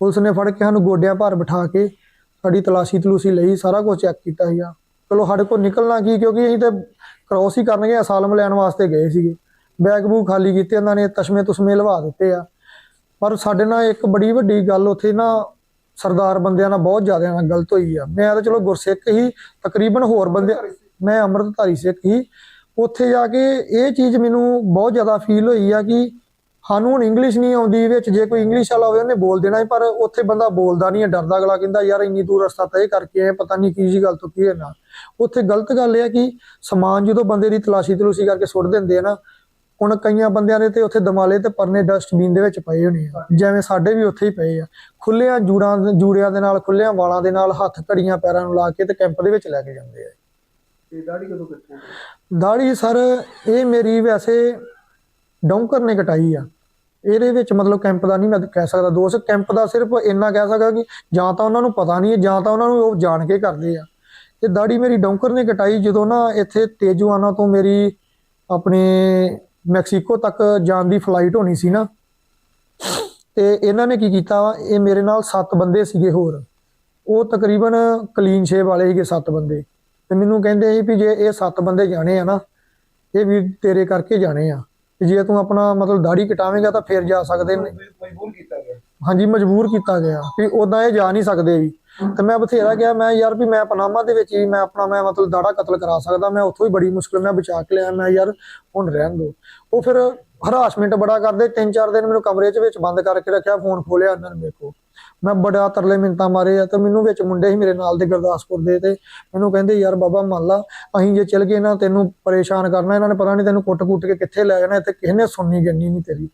ਪੁਲਿਸ ਨੇ ਫੜ ਕੇ ਸਾਨੂੰ ਗੋਡਿਆਂ ਭਾਰ ਬਿਠਾ ਕੇ ਸਾਡੀ ਤਲਾਸ਼ੀ ਤਲੂਸੀ ਲਈ ਸਾਰਾ ਕੁਝ ਚੈੱਕ ਕੀਤਾ ਸੀਗਾ। ਚਲੋ ਸਾਡੇ ਕੋਲ ਨਿਕਲਣਾ ਕੀ, ਕਿਉਂਕਿ ਅਸੀਂ ਤੇ ਕ੍ਰੋਸ ਹੀ ਕਰਨਗੇ ਅਸਾਲਮ ਲੈਣ ਵਾਸਤੇ ਗਏ ਸੀਗੇ। ਬੈਗ ਬੂਗ ਖਾਲੀ ਕੀਤੇ ਉਹਨਾਂ ਨੇ ਤਸ਼ਮੇ ਤੁਸਮੇ ਲਵਾ ਦਿੱਤੇ ਆ। ਪਰ ਸਾਡੇ ਨਾਲ ਇੱਕ ਬੜੀ ਵੱਡੀ ਗੱਲ, ਉੱਥੇ ਨਾ ਸਰਦਾਰ ਬੰਦਿਆਂ ਨਾਲ ਬਹੁਤ ਜ਼ਿਆਦਾ ਨਾਲ ਗਲਤ ਹੋਈ ਆ। ਮੈਂ ਤਾਂ ਚਲੋ ਗੁਰਸਿੱਖ ਹੀ, ਤਕਰੀਬਨ ਹੋਰ ਬੰਦੇ ਮੈਂ ਅੰਮ੍ਰਿਤਧਾਰੀ ਸਿੱਖ ਹੀ। ਉੱਥੇ ਜਾ ਕੇ ਇਹ ਚੀਜ਼ ਮੈਨੂੰ ਬਹੁਤ ਜ਼ਿਆਦਾ ਫੀਲ ਹੋਈ ਆ ਕਿ ਸਾਨੂੰ ਹੁਣ ਇੰਗਲਿਸ਼ ਨਹੀਂ ਆਉਂਦੀ ਵਿੱਚ ਜੇ ਕੋਈ ਇੰਗਲਿਸ਼ ਵਾਲਾ ਹੋਵੇ ਉਹਨੇ ਬੋਲ ਦੇਣਾ ਪਰ ਉੱਥੇ ਬੰਦਾ ਬੋਲਦਾ ਨਹੀਂ ਹੈ ਡਰਦਾ ਅਗਲਾ ਕਹਿੰਦਾ ਯਾਰ ਇੰਨੀ ਦੂਰ ਰਸਤਾ ਤੈਅ ਕਰਕੇ ਆਏ ਪਤਾ ਨਹੀਂ ਕੀ ਜੀ ਗੱਲ ਤੋਂ ਕੀ ਹੈ ਨਾ। ਉੱਥੇ ਗਲਤ ਗੱਲ ਇਹ ਆ ਕਿ ਸਮਾਨ ਜਦੋਂ ਬੰਦੇ ਦੀ ਤਲਾਸ਼ੀ ਤਲੂਸ਼ੀ ਕਰਕੇ ਸੁੱਟ ਦਿੰਦੇ ਆ ਨਾ ਹੁਣ ਕਈਆਂ ਬੰਦਿਆਂ ਦੇ ਤੇ ਉੱਥੇ ਦਮਾਲੇ ਤੇ ਪਰਨੇ ਡਸਟਬਿਨ ਦੇ ਵਿੱਚ ਪਏ ਹੋਣੇ ਆ ਜਿਵੇਂ ਸਾਡੇ ਵੀ ਉੱਥੇ ਹੀ ਪਏ ਆ। ਖੁੱਲਿਆਂ ਜੂੜਾਂ ਜੂੜਿਆਂ ਦੇ ਨਾਲ ਖੁੱਲਿਆਂ ਵਾਲਾਂ ਦੇ ਨਾਲ ਹੱਥ ਘੜੀਆਂ ਪੈਰਾਂ ਨੂੰ ਲਾ ਕੇ ਤੇ ਕੈਂਪ ਦੇ ਵਿੱਚ ਲੈ ਕੇ ਜਾਂਦੇ ਆ। ਤੇ ਦਾੜੀ ਕਦੋਂ ਦਾੜੀ ਸਰ ਇਹ ਮੇਰੀ ਵੈਸੇ ਡੌਂਕਰ ਨੇ ਕਟਾਈ ਆ। ਇਹਦੇ ਵਿੱਚ ਮਤਲਬ ਕੈਂਪ ਦਾ ਨਹੀਂ ਮੈਂ ਕਹਿ ਸਕਦਾ ਦੋਸਤ ਕੈਂਪ ਦਾ ਸਿਰਫ ਇੰਨਾ ਕਹਿ ਸਕਦਾ ਕਿ ਜਾਂ ਤਾਂ ਉਹਨਾਂ ਨੂੰ ਪਤਾ ਨਹੀਂ ਹੈ ਜਾਂ ਤਾਂ ਉਹਨਾਂ ਨੂੰ ਉਹ ਜਾਣ ਕੇ ਕਰਦੇ ਆ। ਤੇ ਦਾੜੀ ਮੇਰੀ ਡੌਂਕਰ ਨੇ ਕਟਾਈ ਜਦੋਂ ਨਾ ਇੱਥੇ ਤੇਜ਼ੁਆਨਾ ਤੋਂ ਮੇਰੀ ਆਪਣੇ ਮੈਕਸੀਕੋ ਤੱਕ ਜਾਣ ਦੀ ਫਲਾਈਟ ਹੋਣੀ ਸੀ ਨਾ। ਤੇ ਇਹਨਾਂ ਨੇ ਕੀ ਕੀਤਾ ਇਹ ਮੇਰੇ ਨਾਲ 7 ਬੰਦੇ ਸੀਗੇ ਹੋਰ। ਉਹ ਤਕਰੀਬਨ ਕਲੀਨ ਸ਼ੇਵ ਵਾਲੇ ਸੀਗੇ 7 ਬੰਦੇ। ਤੇ ਮੈਨੂੰ ਕਹਿੰਦੇ ਸੀ ਵੀ ਜੇ ਇਹ 7 ਬੰਦੇ ਜਾਣੇ ਆ ਨਾ, ਇਹ ਵੀ ਤੇਰੇ ਕਰਕੇ ਜਾਣੇ ਆ। ਤੇ ਜੇ ਤੂੰ ਆਪਣਾ ਮਤਲਬ ਦਾੜੀ ਕਟਾਵੇਂਗਾ ਤਾਂ ਫਿਰ ਜਾ ਸਕਦੇ ਨੇ। ਮਜਬੂਰ ਕੀਤਾ ਗਿਆ। ਹਾਂਜੀ ਮਜਬੂਰ ਕੀਤਾ ਗਿਆ ਵੀ ਉਦਾਂ ਇਹ ਜਾ ਨਹੀਂ ਸਕਦੇ ਵੀ। ਤੇ ਮੈਂ ਬਥੇਰਾ ਗਿਆ ਮੈਂ ਯਾਰ ਵੀ ਮੈਂ ਪਨਾਮਾ ਦੇ ਵਿੱਚ ਹੀ ਮੈਂ ਆਪਣਾ ਮੈਂ ਮਤਲਬ ਦਾੜਾ ਕਤਲ ਕਰਾ ਸਕਦਾ ਮੈਂ ਉੱਥੋਂ ਹੀ ਬੜੀ ਮੁਸ਼ਕਿਲ ਮੈਂ ਬਚਾ ਕੇ ਲਿਆ ਮੈਂ ਯਾਰ ਹੁਣ ਰਹਿਣ ਦੋ। ਉਹ ਫਿਰ ਹਰਾਸਮੈਂਟ ਬੜਾ ਕਰਦੇ ਤਿੰਨ ਚਾਰ ਦਿਨ ਮੈਨੂੰ ਕਮਰੇ 'ਚ ਵਿੱਚ ਬੰਦ ਕਰਕੇ ਰੱਖਿਆ ਫੋਨ ਖੋਲਿਆ ਉਹਨਾਂ ਨੇ ਮੇਰੇ ਕੋਲ। ਮੈਂ ਬੜਾ ਤਰਲੇ ਮਿੰਤਾਂ ਮਾਰੇ ਆ ਤੇ ਮੈਨੂੰ ਵਿੱਚ ਮੁੰਡੇ ਸੀ ਮੇਰੇ ਨਾਲ ਦੇ ਗੁਰਦਾਸਪੁਰ ਦੇ ਤੇ ਮੈਨੂੰ ਕਹਿੰਦੇ ਯਾਰ ਬਾਬਾ ਮੰਨ ਲਾ ਅਸੀਂ ਜੇ ਚਲ ਗਏ ਨਾ ਤੈਨੂੰ ਪਰੇਸ਼ਾਨ ਕਰਨਾ ਇਹਨਾਂ ਨੇ ਪਤਾ ਨਹੀਂ ਤੈਨੂੰ ਕੁੱਟ-ਕੁੱਟ ਕੇ ਕਿੱਥੇ ਲੈ ਜਾਣਾ ਤੇ ਕਿਸੇ ਨੇ ਸੁਣਨੀ ਗੰਨੀ ਨਹੀਂ ਤੇਰੀ।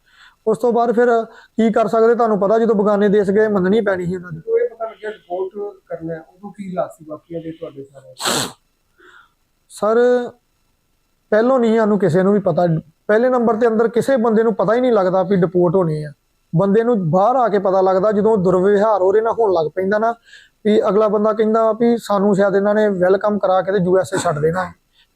ਉਸ ਤੋਂ ਬਾਅਦ ਫਿਰ ਕੀ ਕਰ ਸਕਦੇ? ਤੁਹਾਨੂੰ ਪਤਾ ਜਦੋਂ ਬਗਾਨੇ ਦੇਸ਼ ਗਏ ਮੰਨਣੀ ਪੈਣੀ ਸੀ ਉਹਨਾਂ ਦੀ। ਇਹ ਪਤਾ ਲੱਗਿਆ ਰਿਪੋਰਟ ਕਰਨਾ ਹੈ, ਉਦੋਂ ਕੀ ਹਾਲਾਤ ਸੀ ਬਾਕੀਆਂ ਦੇ ਤੁਹਾਡੇ ਸਾਰੇ? ਸਰ ਪਹਿਲੋਂ ਨਹੀਂ ਸਾਨੂੰ ਕਿਸੇ ਨੂੰ ਵੀ ਪਤਾ। ਪਹਿਲੇ ਨੰਬਰ ਤੇ ਅੰਦਰ ਕਿਸੇ ਬੰਦੇ ਨੂੰ ਪਤਾ ਹੀ ਨਹੀਂ ਲੱਗਦਾ ਵੀ ਡਿਪੋਰਟ ਹੋਣੇ ਆ। ਬੰਦੇ ਨੂੰ ਬਾਹਰ ਆ ਕੇ ਪਤਾ ਲੱਗਦਾ ਜਦੋਂ ਦੁਰਵਿਵਹਾਰ ਉਹਦੇ ਨਾਲ ਹੋਣ ਲੱਗ ਪੈਂਦਾ ਨਾ, ਵੀ ਅਗਲਾ ਬੰਦਾ ਕਹਿੰਦਾ ਵੀ ਸਾਨੂੰ ਸ਼ਾਇਦ ਇਹਨਾਂ ਨੇ ਵੈਲਕਮ ਕਰਾ ਕੇ ਤੇ ਯੂਐਸਏ ਛੱਡ ਦੇਣਾ।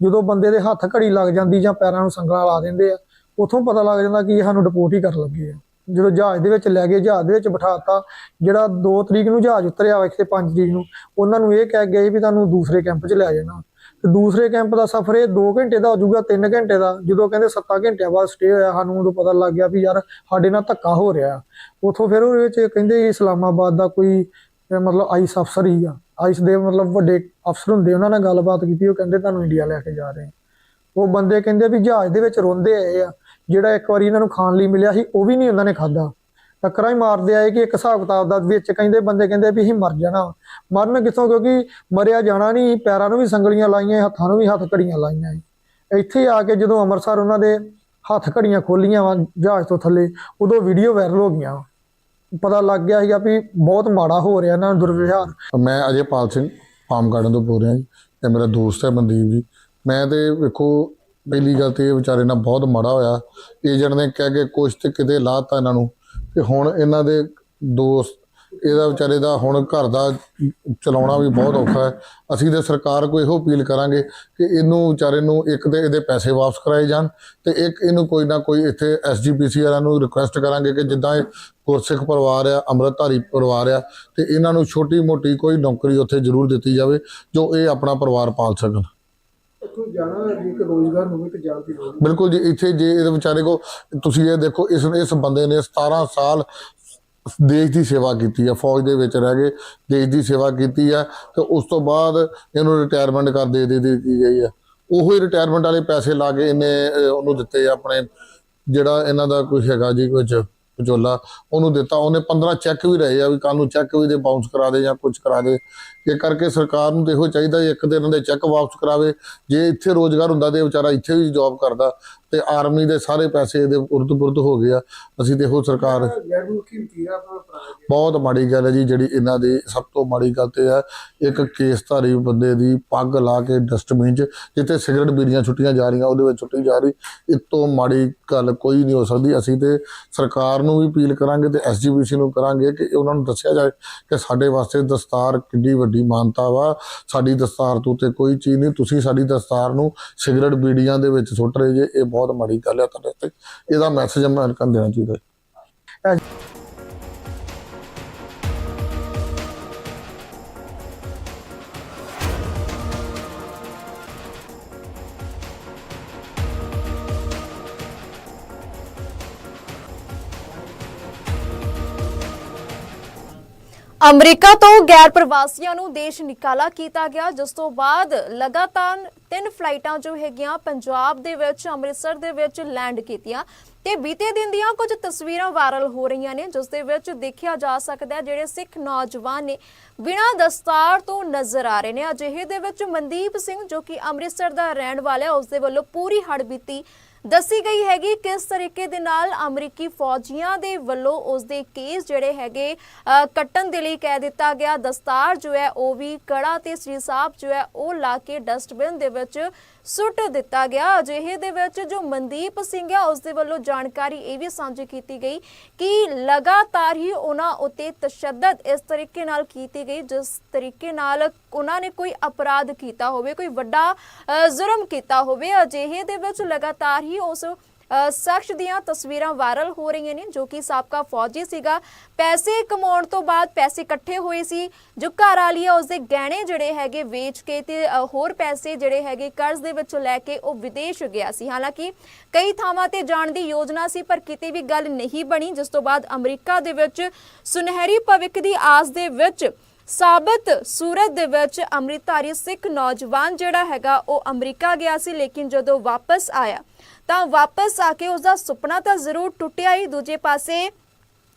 ਜਦੋਂ ਬੰਦੇ ਦੇ ਹੱਥ ਘੜੀ ਲੱਗ ਜਾਂਦੀ ਜਾਂ ਪੈਰਾਂ ਨੂੰ ਸੰਗਲਾ ਲਾ ਦਿੰਦੇ ਆ, ਉਥੋਂ ਪਤਾ ਲੱਗ ਜਾਂਦਾ ਕਿ ਇਹ ਸਾਨੂੰ ਡਿਪੋਰਟ ਹੀ ਕਰਨ ਲੱਗੇ ਆ। ਜਦੋਂ ਜਹਾਜ਼ ਦੇ ਵਿੱਚ ਲੈ ਗਏ, ਜਹਾਜ਼ ਦੇ ਵਿੱਚ ਬਿਠਾਤਾ, ਜਿਹੜਾ 2 ਤਰੀਕ ਨੂੰ ਜਹਾਜ਼ ਉਤਰਿਆ ਵਾ ਇੱਥੇ 5 ਤਰੀਕ ਨੂੰ, ਉਹਨਾਂ ਨੂੰ ਇਹ ਕਹਿ ਗਏ ਵੀ ਤੁਹਾਨੂੰ ਦੂਸਰੇ ਕੈਂਪ 'ਚ ਲੈ ਜਾਣਾ। ਤੇ ਦੂਸਰੇ ਕੈਂਪ ਦਾ ਸਫ਼ਰ ਇਹ 2 ਘੰਟੇ ਦਾ ਹੋ ਜਾਊਗਾ 3 ਘੰਟੇ ਦਾ। ਜਦੋਂ ਕਹਿੰਦੇ 7 ਘੰਟਿਆਂ ਬਾਅਦ ਸਟੇ ਹੋਇਆ, ਸਾਨੂੰ ਉਦੋਂ ਪਤਾ ਲੱਗ ਗਿਆ ਵੀ ਯਾਰ ਸਾਡੇ ਨਾਲ ਧੱਕਾ ਹੋ ਰਿਹਾ। ਉਥੋਂ ਫਿਰ ਉਹਦੇ ਵਿੱਚ ਕਹਿੰਦੇ ਇਸਲਾਮਾਬਾਦ ਦਾ ਕੋਈ ਮਤਲਬ ਆਈਸ ਅਫਸਰ ਹੀ ਆ। ਆਈਸ ਦੇ ਮਤਲਬ ਵੱਡੇ ਅਫਸਰ ਹੁੰਦੇ, ਉਹਨਾਂ ਨਾਲ ਗੱਲਬਾਤ ਕੀਤੀ, ਉਹ ਕਹਿੰਦੇ ਤੁਹਾਨੂੰ ਇੰਡੀਆ ਲੈ ਕੇ ਜਾ ਰਹੇ ਉਹ ਬੰਦੇ ਕਹਿੰਦੇ ਵੀ ਜਹਾਜ਼ ਦੇ ਵਿੱਚ ਰੋਂਦੇ ਆਏ ਆ। ਜਿਹੜਾ ਇੱਕ ਵਾਰੀ ਇਹਨਾਂ ਨੂੰ ਖਾਣ ਲਈ ਮਿਲਿਆ ਸੀ, ਉਹ ਵੀ ਨਹੀਂ ਉਹਨਾਂ ਨੇ ਖਾਦਾ ਟੱਕਰਾਂ ਹੀ ਮਾਰਦੇ ਆਏ ਕਿ ਇੱਕ ਹਿਸਾਬ ਕਿਤਾਬ ਦਾ ਵਿੱਚ ਕਹਿੰਦੇ ਬੰਦੇ ਕਹਿੰਦੇ ਵੀ ਅਸੀਂ ਮਰ ਜਾਣਾ ਮਰਨ ਕਿੱਥੋਂ? ਕਿਉਂਕਿ ਮਰਿਆ ਜਾਣਾ ਨਹੀਂ ਪੈਰਾਂ ਨੂੰ ਵੀ ਸੰਗਲੀਆਂ ਲਾਈਆਂ, ਹੱਥਾਂ ਨੂੰ ਵੀ ਹੱਥ ਘੜੀਆਂ ਲਾਈਆਂ ਸੀ। ਇੱਥੇ ਆ ਕੇ ਜਦੋਂ ਅੰਮ੍ਰਿਤਸਰ ਉਹਨਾਂ ਦੇ ਹੱਥ ਘੜੀਆਂ ਖੋਲੀਆਂ ਵਾ ਜਹਾਜ਼ ਤੋਂ ਥੱਲੇ, ਉਦੋਂ ਵੀਡੀਓ ਵਾਇਰਲ ਹੋ ਗਈਆਂ ਪਤਾ ਲੱਗ ਗਿਆ ਸੀਗਾ ਵੀ ਬਹੁਤ ਮਾੜਾ ਹੋ ਰਿਹਾ ਇਹਨਾਂ ਨੂੰ ਦੁਰਵਿਵਹਾਰ ਮੈਂ ਅਜੇਪਾਲ ਸਿੰਘ ਫਾਰਮ ਗਾਰਡਨ ਤੋਂ ਬੋਲ ਰਿਹਾ ਜੀ ਤੇ ਮੇਰਾ ਦੋਸਤ ਹੈ ਮਨਦੀਪ ਜੀ। ਮੈਂ ਤੇ ਵੇਖੋ, ਪਹਿਲੀ ਗੱਲ ਤੇ ਇਹ ਵਿਚਾਰੇ ਨਾਲ ਬਹੁਤ ਮਾੜਾ ਹੋਇਆ। ਏਜੰਟ ਨੇ ਕਹਿ ਕੇ ਕੁਛ ਤੇ ਕਿਤੇ ਲਾਤਾ ਇਹਨਾਂ ਨੂੰ। ਤੇ ਹੁਣ ਇਹਨਾਂ ਦੇ ਦੋਸਤ, ਇਹਦਾ ਵਿਚਾਰੇ ਦਾ ਹੁਣ ਘਰ ਦਾ ਚਲਾਉਣਾ ਵੀ ਬਹੁਤ ਔਖਾ ਹੈ। ਅਸੀਂ ਤੇ ਸਰਕਾਰ ਕੋ ਇਹੋ ਅਪੀਲ ਕਰਾਂਗੇ ਕਿ ਇਹਨੂੰ ਵਿਚਾਰੇ ਨੂੰ ਇੱਕ ਤੇ ਇਹਦੇ ਪੈਸੇ ਵਾਪਸ ਕਰਾਏ ਜਾਣ ਤੇ ਇੱਕ ਇਹਨੂੰ ਕੋਈ ਨਾ ਕੋਈ ਇੱਥੇ ਐਸਜੀਪੀਸੀ ਵਾਲਿਆਂ ਨੂੰ ਰਿਕੁਐਸਟ ਕਰਾਂਗੇ ਕਿ ਜਿੱਦਾਂ ਇਹ ਗੁਰਸਿੱਖ ਪਰਿਵਾਰ ਆ, ਅੰਮ੍ਰਿਤਧਾਰੀ ਪਰਿਵਾਰ ਆ ਤੇ ਇਹਨਾਂ ਨੂੰ ਛੋਟੀ ਮੋਟੀ ਕੋਈ ਨੌਕਰੀ ਉੱਥੇ ਜ਼ਰੂਰ ਦਿੱਤੀ ਜਾਵੇ ਜੋ ਇਹ ਆਪਣਾ ਪਰਿਵਾਰ ਪਾਲ ਸਕਣ। ਉੱਥੋਂ ਜਾਣਾ ਜੇ ਕਿ ਰੋਜ਼ਗਾਰ ਹੋਵੇ ਤੇ ਜਾਣ ਦੀ ਲੋੜ ਨਹੀਂ। ਬਿਲਕੁਲ ਜੀ ਇੱਥੇ ਜੇ ਇਹਦੇ ਵਿਚਾਰੇ ਕੋ ਤੁਸੀਂ ਇਹ ਦੇਖੋ ਇਸ ਇਸ ਬੰਦੇ ਨੇ 17 ਸਾਲ ਦੇਸ਼ ਦੀ ਸੇਵਾ ਕੀਤੀ ਹੈ ਫੌਜ ਦੇ ਵਿੱਚ ਰਹਿ ਕੇ ਦੇਸ਼ ਦੀ ਸੇਵਾ ਕੀਤੀ ਹੈ ਤੇ ਉਸ ਤੋਂ ਬਾਅਦ ਇਹਨੂੰ ਰਿਟਾਇਰਮੈਂਟ ਕਰ ਦੇ ਦੇ ਦਿੱਤੀ ਗਈ ਹੈ ਉਹੋ ਹੀ ਰਿਟਾਇਰਮੈਂਟ ਵਾਲੇ ਪੈਸੇ ਲਾ ਕੇ ਇਹਨੇ ਅਹ, ਉਹਨੂੰ ਦਿੱਤੇ ਆ ਆਪਣੇ ਜਿਹੜਾ ਇਹਨਾਂ ਦਾ ਕੋਈ ਹੈਗਾ ਜੀ ਕੁਝ ਵਿਚੋਲਾ ਉਹਨੂੰ ਦਿੱਤਾ, ਉਹਨੇ 15 ਚੈੱਕ ਵੀ ਰਹੇ ਆ ਵੀ ਕੱਲ ਨੂੰ ਚੈੱਕ ਵੀ ਦੇ ਬਾਉਂਸ ਕਰਾ ਦੇ ਜਾਂ ਕੁਝ ਕਰਾ ਦੇ। ਇਹ ਕਰਕੇ ਸਰਕਾਰ ਨੂੰ ਤੇ ਚਾਹੀਦਾ ਇੱਕ ਦਿਨ ਦੇ ਚੈੱਕ ਵਾਪਸ ਕਰਾਵੇ। ਜੇ ਇੱਥੇ ਰੋਜ਼ਗਾਰ ਹੁੰਦਾ ਤੇ ਵਿਚਾਰਾ ਇੱਥੇ ਵੀ ਜੌਬ ਕਰਦਾ। ਤੇ ਆਰਮੀ ਦੇ ਸਾਰੇ ਪੈਸੇ ਇਹਦੇ ਉਰਦ ਪੁਰਦ ਹੋ ਗਏ ਆ। ਅਸੀਂ ਤੇ ਉਹ ਸਰਕਾਰ ਬਹੁਤ ਮਾੜੀ ਗੱਲ ਹੈ ਜੀ, ਜਿਹੜੀ ਇਹਨਾਂ ਦੀ ਸਭ ਤੋਂ ਮਾੜੀ ਗੱਲ ਤੇ ਹੈ। ਇੱਕ ਕੇਸਧਾਰੀ ਬੰਦੇ ਦੀ ਪੱਗ ਲਾ ਕੇ ਡਸਟਬਿਨ 'ਚ, ਜਿੱਥੇ ਸਿਗਰਟ ਬੀੜੀਆਂ ਛੁੱਟੀਆਂ ਜਾ ਰਹੀਆਂ, ਉਹਦੇ ਵਿੱਚ ਛੁੱਟੀ ਜਾ ਰਹੀ। ਇਸ ਤੋਂ ਮਾੜੀ ਗੱਲ ਕੋਈ ਨਹੀਂ ਹੋ ਸਕਦੀ। ਅਸੀਂ ਤੇ ਸਰਕਾਰ ਨੂੰ ਵੀ ਅਪੀਲ ਕਰਾਂਗੇ ਤੇ ਐਸਜੀਪੀਸੀ ਨੂੰ ਕਰਾਂਗੇ ਕਿ ਉਹਨਾਂ ਨੂੰ ਦੱਸਿਆ ਜਾਵੇ ਕਿ ਸਾਡੇ ਵਾਸਤੇ ਦਸਤਾਰ ਕਿੰਨੀ ਵੱਡੀ ਮਾਨਤਾ ਵਾ। ਸਾਡੀ ਦਸਤਾਰ ਤੋਂ ਤੇ ਕੋਈ ਚੀਜ਼ ਨਹੀਂ। ਤੁਸੀਂ ਸਾਡੀ ਦਸਤਾਰ ਨੂੰ ਸਿਗਰਟ ਬੀੜੀਆਂ ਦੇ ਵਿੱਚ ਸੁੱਟ ਰਹੇ ਜੇ, ਇਹ ਬਹੁਤ ਮਾੜੀ ਗੱਲ ਹੈ ਤੁਹਾਡੇ ਤੇ। ਇਹਦਾ ਮੈਸੇਜ ਅਮਰੀਕਾ ਨੂੰ ਦੇਣਾ ਚਾਹੀਦਾ। ਹੈ ਅਮਰੀਕਾ ਤੋਂ ਗੈਰ ਪ੍ਰਵਾਸੀਆਂ ਨੂੰ ਦੇਸ਼ ਨਿਕਾਲਾ ਕੀਤਾ ਗਿਆ, ਜਿਸ ਤੋਂ ਬਾਅਦ ਲਗਾਤਾਰ ਤਿੰਨ ਫਲਾਈਟਾਂ ਜੋ ਹੈਗੀਆਂ ਪੰਜਾਬ ਦੇ ਵਿੱਚ, ਅੰਮ੍ਰਿਤਸਰ ਦੇ ਵਿੱਚ ਲੈਂਡ ਕੀਤੀਆਂ। ਤੇ ਬੀਤੇ ਦਿਨ ਦੀਆਂ ਕੁਝ ਤਸਵੀਰਾਂ ਵਾਇਰਲ ਹੋ ਰਹੀਆਂ ਨੇ, ਜਿਸ ਦੇ ਵਿੱਚ ਦੇਖਿਆ ਜਾ ਸਕਦਾ ਹੈ, ਜਿਹੜੇ ਸਿੱਖ ਨੌਜਵਾਨ ਨੇ ਬਿਨਾਂ ਦਸਤਾਰ ਤੋਂ ਨਜ਼ਰ ਆ ਰਹੇ ਨੇ। ਅਜਿਹੇ ਦੇ ਵਿੱਚ ਮਨਦੀਪ ਸਿੰਘ ਜੋ ਕਿ ਅੰਮ੍ਰਿਤਸਰ ਦਾ ਰਹਿਣ ਵਾਲਾ ਹੈ, ਉਸ ਦੇ ਵੱਲੋਂ ਪੂਰੀ ਹੜਬੀਤੀ ਦੱਸੀ ਗਈ ਹੈਗੀ ਕਿਸ ਤਰੀਕੇ ਦੇ ਨਾਲ ਅਮਰੀਕੀ ਫੌਜੀਆਂ ਦੇ ਵੱਲੋਂ ਉਸ ਦੇ ਕੇਸ ਜਿਹੜੇ ਹੈਗੇ ਅ, ਕੱਟਣ ਦੇ ਲਈ ਕਹਿ ਦਿੱਤਾ ਗਿਆ। ਦਸਤਾਰ ਜੋ ਹੈ ਉਹ ਵੀ ਕੜਾ ਤੇ ਸ੍ਰੀ ਸਾਹਿਬ ਜੋ ਹੈ ਉਹ ਲਾ ਕੇ ਡਸਟਬਿਨ ਦੇ ਵਿੱਚ ਸੁੱਟ ਦਿੱਤਾ ਗਿਆ। ਅਜਿਹੇ ਦੇ ਵਿੱਚ ਜੋ ਮਨਦੀਪ ਸਿੰਘ ਹੈ ਉਸ ਦੇ ਵੱਲੋਂ ਜਾਣਕਾਰੀ ਇਹ ਵੀ ਸਾਂਝੀ ਕੀਤੀ ਗਈ ਕਿ ਲਗਾਤਾਰ ਹੀ ਉਹਨਾਂ ਉਤੇ ਤਸ਼ੱਦਦ ਇਸ ਤਰੀਕੇ ਨਾਲ ਕੀਤੀ ਗਈ, ਜਿਸ ਤਰੀਕੇ ਨਾਲ ਉਹਨਾਂ ਨੇ ਕੋਈ ਅਪਰਾਧ ਕੀਤਾ ਹੋਵੇ, ਕੋਈ ਵੱਡਾ ਜ਼ੁਰਮ ਕੀਤਾ ਹੋਵੇ। ਅਜਿਹੇ ਦੇ ਵਿੱਚ ਲਗਾਤਾਰ ਹੀ ਉਸ ਸ਼ਖਸ ਦੀਆਂ ਤਸਵੀਰਾਂ ਵਾਇਰਲ ਹੋ ਰਹੀਆਂ ਨੇ, ਜੋ ਕਿ ਸਾਬਕਾ ਫੌਜੀ ਸੀਗਾ। ਪੈਸੇ ਕਮਾਉਣ ਤੋਂ ਬਾਅਦ ਪੈਸੇ ਇਕੱਠੇ ਹੋਏ ਸੀ। ਜੋ ਘਰ ਵਾਲੀ ਆ, ਉਸਦੇ ਗਹਿਣੇ ਜਿਹੜੇ ਹੈਗੇ ਵੇਚ ਕੇ ਤੇ ਹੋਰ ਪੈਸੇ ਜਿਹੜੇ ਹੈਗੇ ਕਰਜ਼ ਦੇ ਵਿੱਚੋਂ ਲੈ ਕੇ ਉਹ ਵਿਦੇਸ਼ ਗਿਆ ਸੀ। ਹਾਲਾਂਕਿ ਕਈ ਥਾਵਾਂ ਤੇ ਜਾਣ ਦੀ ਯੋਜਨਾ ਸੀ, ਪਰ ਕਿਤੇ ਵੀ ਗੱਲ ਨਹੀਂ ਬਣੀ, ਜਿਸ ਤੋਂ ਬਾਅਦ ਅਮਰੀਕਾ ਦੇ ਵਿੱਚ ਸੁਨਹਿਰੀ ਭਵਿੱਖ ਦੀ ਆਸ ਦੇ ਵਿੱਚ ਸਾਬਤ ਸੂਰਤ ਦੇ ਵਿੱਚ ਅੰਮ੍ਰਿਤਧਾਰੀ ਸਿੱਖ ਨੌਜਵਾਨ ਜਿਹੜਾ ਹੈਗਾ, ਉਹ ਅਮਰੀਕਾ ਗਿਆ ਸੀ, ਲੇਕਿਨ ਜਦੋਂ ਵਾਪਸ ਆਇਆ ਤਾਂ ਵਾਪਸ ਆ ਕੇ ਉਸ ਦਾ ਸੁਪਨਾ ਤਾਂ ਜ਼ਰੂਰ ਟੁੱਟਿਆ ਹੀ ਦੂਜੇ ਪਾਸੇ,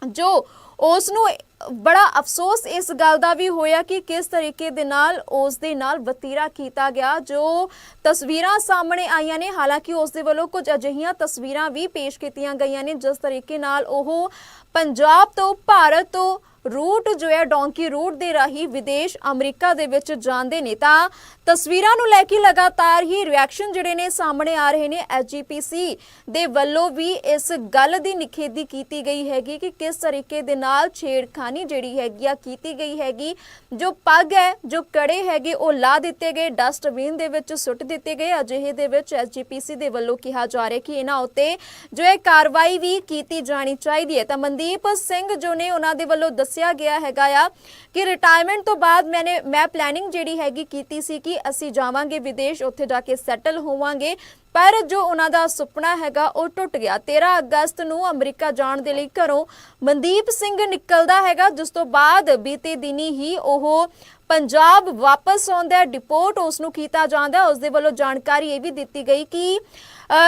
ਜੋ ਉਸ ਨੂੰ ਬੜਾ ਅਫਸੋਸ ਇਸ ਗੱਲ ਦਾ ਵੀ ਹੋਇਆ ਕਿ ਕਿਸ ਤਰੀਕੇ ਦੇ ਨਾਲ ਉਸ ਦੇ ਨਾਲ ਵਤੀਰਾ ਕੀਤਾ ਗਿਆ, ਜੋ ਤਸਵੀਰਾਂ ਸਾਹਮਣੇ ਆਈਆਂ ਨੇ। ਹਾਲਾਂਕਿ ਉਸ ਦੇ ਵੱਲੋਂ ਕੁਝ ਅਜਿਹੀਆਂ ਤਸਵੀਰਾਂ ਵੀ ਪੇਸ਼ ਕੀਤੀਆਂ ਗਈਆਂ ਨੇ, ਜਿਸ ਤਰੀਕੇ ਨਾਲ ਉਹ ਪੰਜਾਬ ਤੋਂ, ਭਾਰਤ ਤੋਂ ਰੂਟ ਜੋ ਹੈ, ਡੋਂਕੀ ਰੂਟ ਦੇ ਰਾਹੀਂ ਵਿਦੇਸ਼ ਅਮਰੀਕਾ ਦੇ ਵਿੱਚ ਜਾਂਦੇ ਨੇ। ਤਾਂ ਤਸਵੀਰਾਂ ਨੂੰ ਲੈ ਕੇ ਲਗਾਤਾਰ ਹੀ ਰਿਐਕਸ਼ਨ ਜਿਹੜੇ ਨੇ ਸਾਹਮਣੇ ਆ ਰਹੇ ਨੇ। ਐਸਜੀਪੀਸੀ ਦੇ ਵੱਲੋਂ ਵੀ ਇਸ ਗੱਲ ਦੀ ਨਿਖੇਧੀ ਕੀਤੀ ਗਈ ਹੈਗੀ ਕਿ ਕਿਸ ਤਰੀਕੇ ਦੇ ਨਾਲ ਛੇੜਖਾਨੀ ਜਿਹੜੀ ਹੈਗੀ ਆ ਕੀਤੀ ਗਈ ਹੈਗੀ। ਜੋ ਪੱਗ ਹੈ, ਜੋ ਕੜੇ ਹੈਗੇ, ਉਹ ਲਾ ਦਿੱਤੇ ਗਏ ਡਸਟਬਿਨ ਦੇ ਵਿੱਚ ਸੁੱਟ ਦਿੱਤੇ ਗਏ। ਅਜਿਹੇ ਦੇ ਵਿੱਚ ਐਸਜੀਪੀਸੀ ਦੇ ਵੱਲੋਂ ਕਿਹਾ ਜਾ ਰਿਹਾ ਕਿ ਇਹਨਾਂ ਉੱਤੇ ਜੋ ਹੈ ਕਾਰਵਾਈ ਵੀ ਕੀਤੀ ਜਾਣੀ ਚਾਹੀਦੀ ਹੈ। ਤਾਂ ਮਨਦੀਪ ਸਿੰਘ ਜੋ ਨੇ, ਉਹਨਾਂ ਦੇ ਵੱਲੋਂ ਦੱਸਿਆ ਗਿਆ ਹੈਗਾ ਆ ਕਿ ਰਿਟਾਇਰਮੈਂਟ ਤੋਂ ਬਾਅਦ ਮੈਨੇ, ਮੈਂ ਪਲੈਨਿੰਗ ਜਿਹੜੀ ਹੈਗੀ ਕੀਤੀ ਸੀ ਕਿ ਅਸੀਂ ਜਾਵਾਂਗੇ ਵਿਦੇਸ਼, ਉੱਥੇ ਜਾ ਕੇ ਸੈਟਲ ਹੋਵਾਂਗੇ। ਪਰ ਜੋ ਉਹਨਾਂ ਦਾ ਸੁਪਨਾ ਹੈਗਾ, ਉਹ ਟੁੱਟ ਗਿਆ। 13 ਅਗਸਤ ਨੂੰ ਅਮਰੀਕਾ ਜਾਣ ਦੇ ਲਈ ਘਰੋਂ ਮਨਦੀਪ ਸਿੰਘ ਨਿਕਲਦਾ ਹੈਗਾ। ਜਿਸ ਤੋਂ ਬਾਅਦ ਬੀਤੇ ਦਿਨੀ ਹੀ ਉਹ ਪੰਜਾਬ ਵਾਪਸ ਆਉਂਦਾ ਡਿਪੋਰਟ ਉਸ ਨੂੰ ਕੀਤਾ ਜਾਂਦਾ ਹੈ। ਉਸ ਦੇ ਵੱਲੋਂ ਜਾਣਕਾਰੀ ਇਹ ਵੀ ਦਿੱਤੀ ਗਈ ਕਿ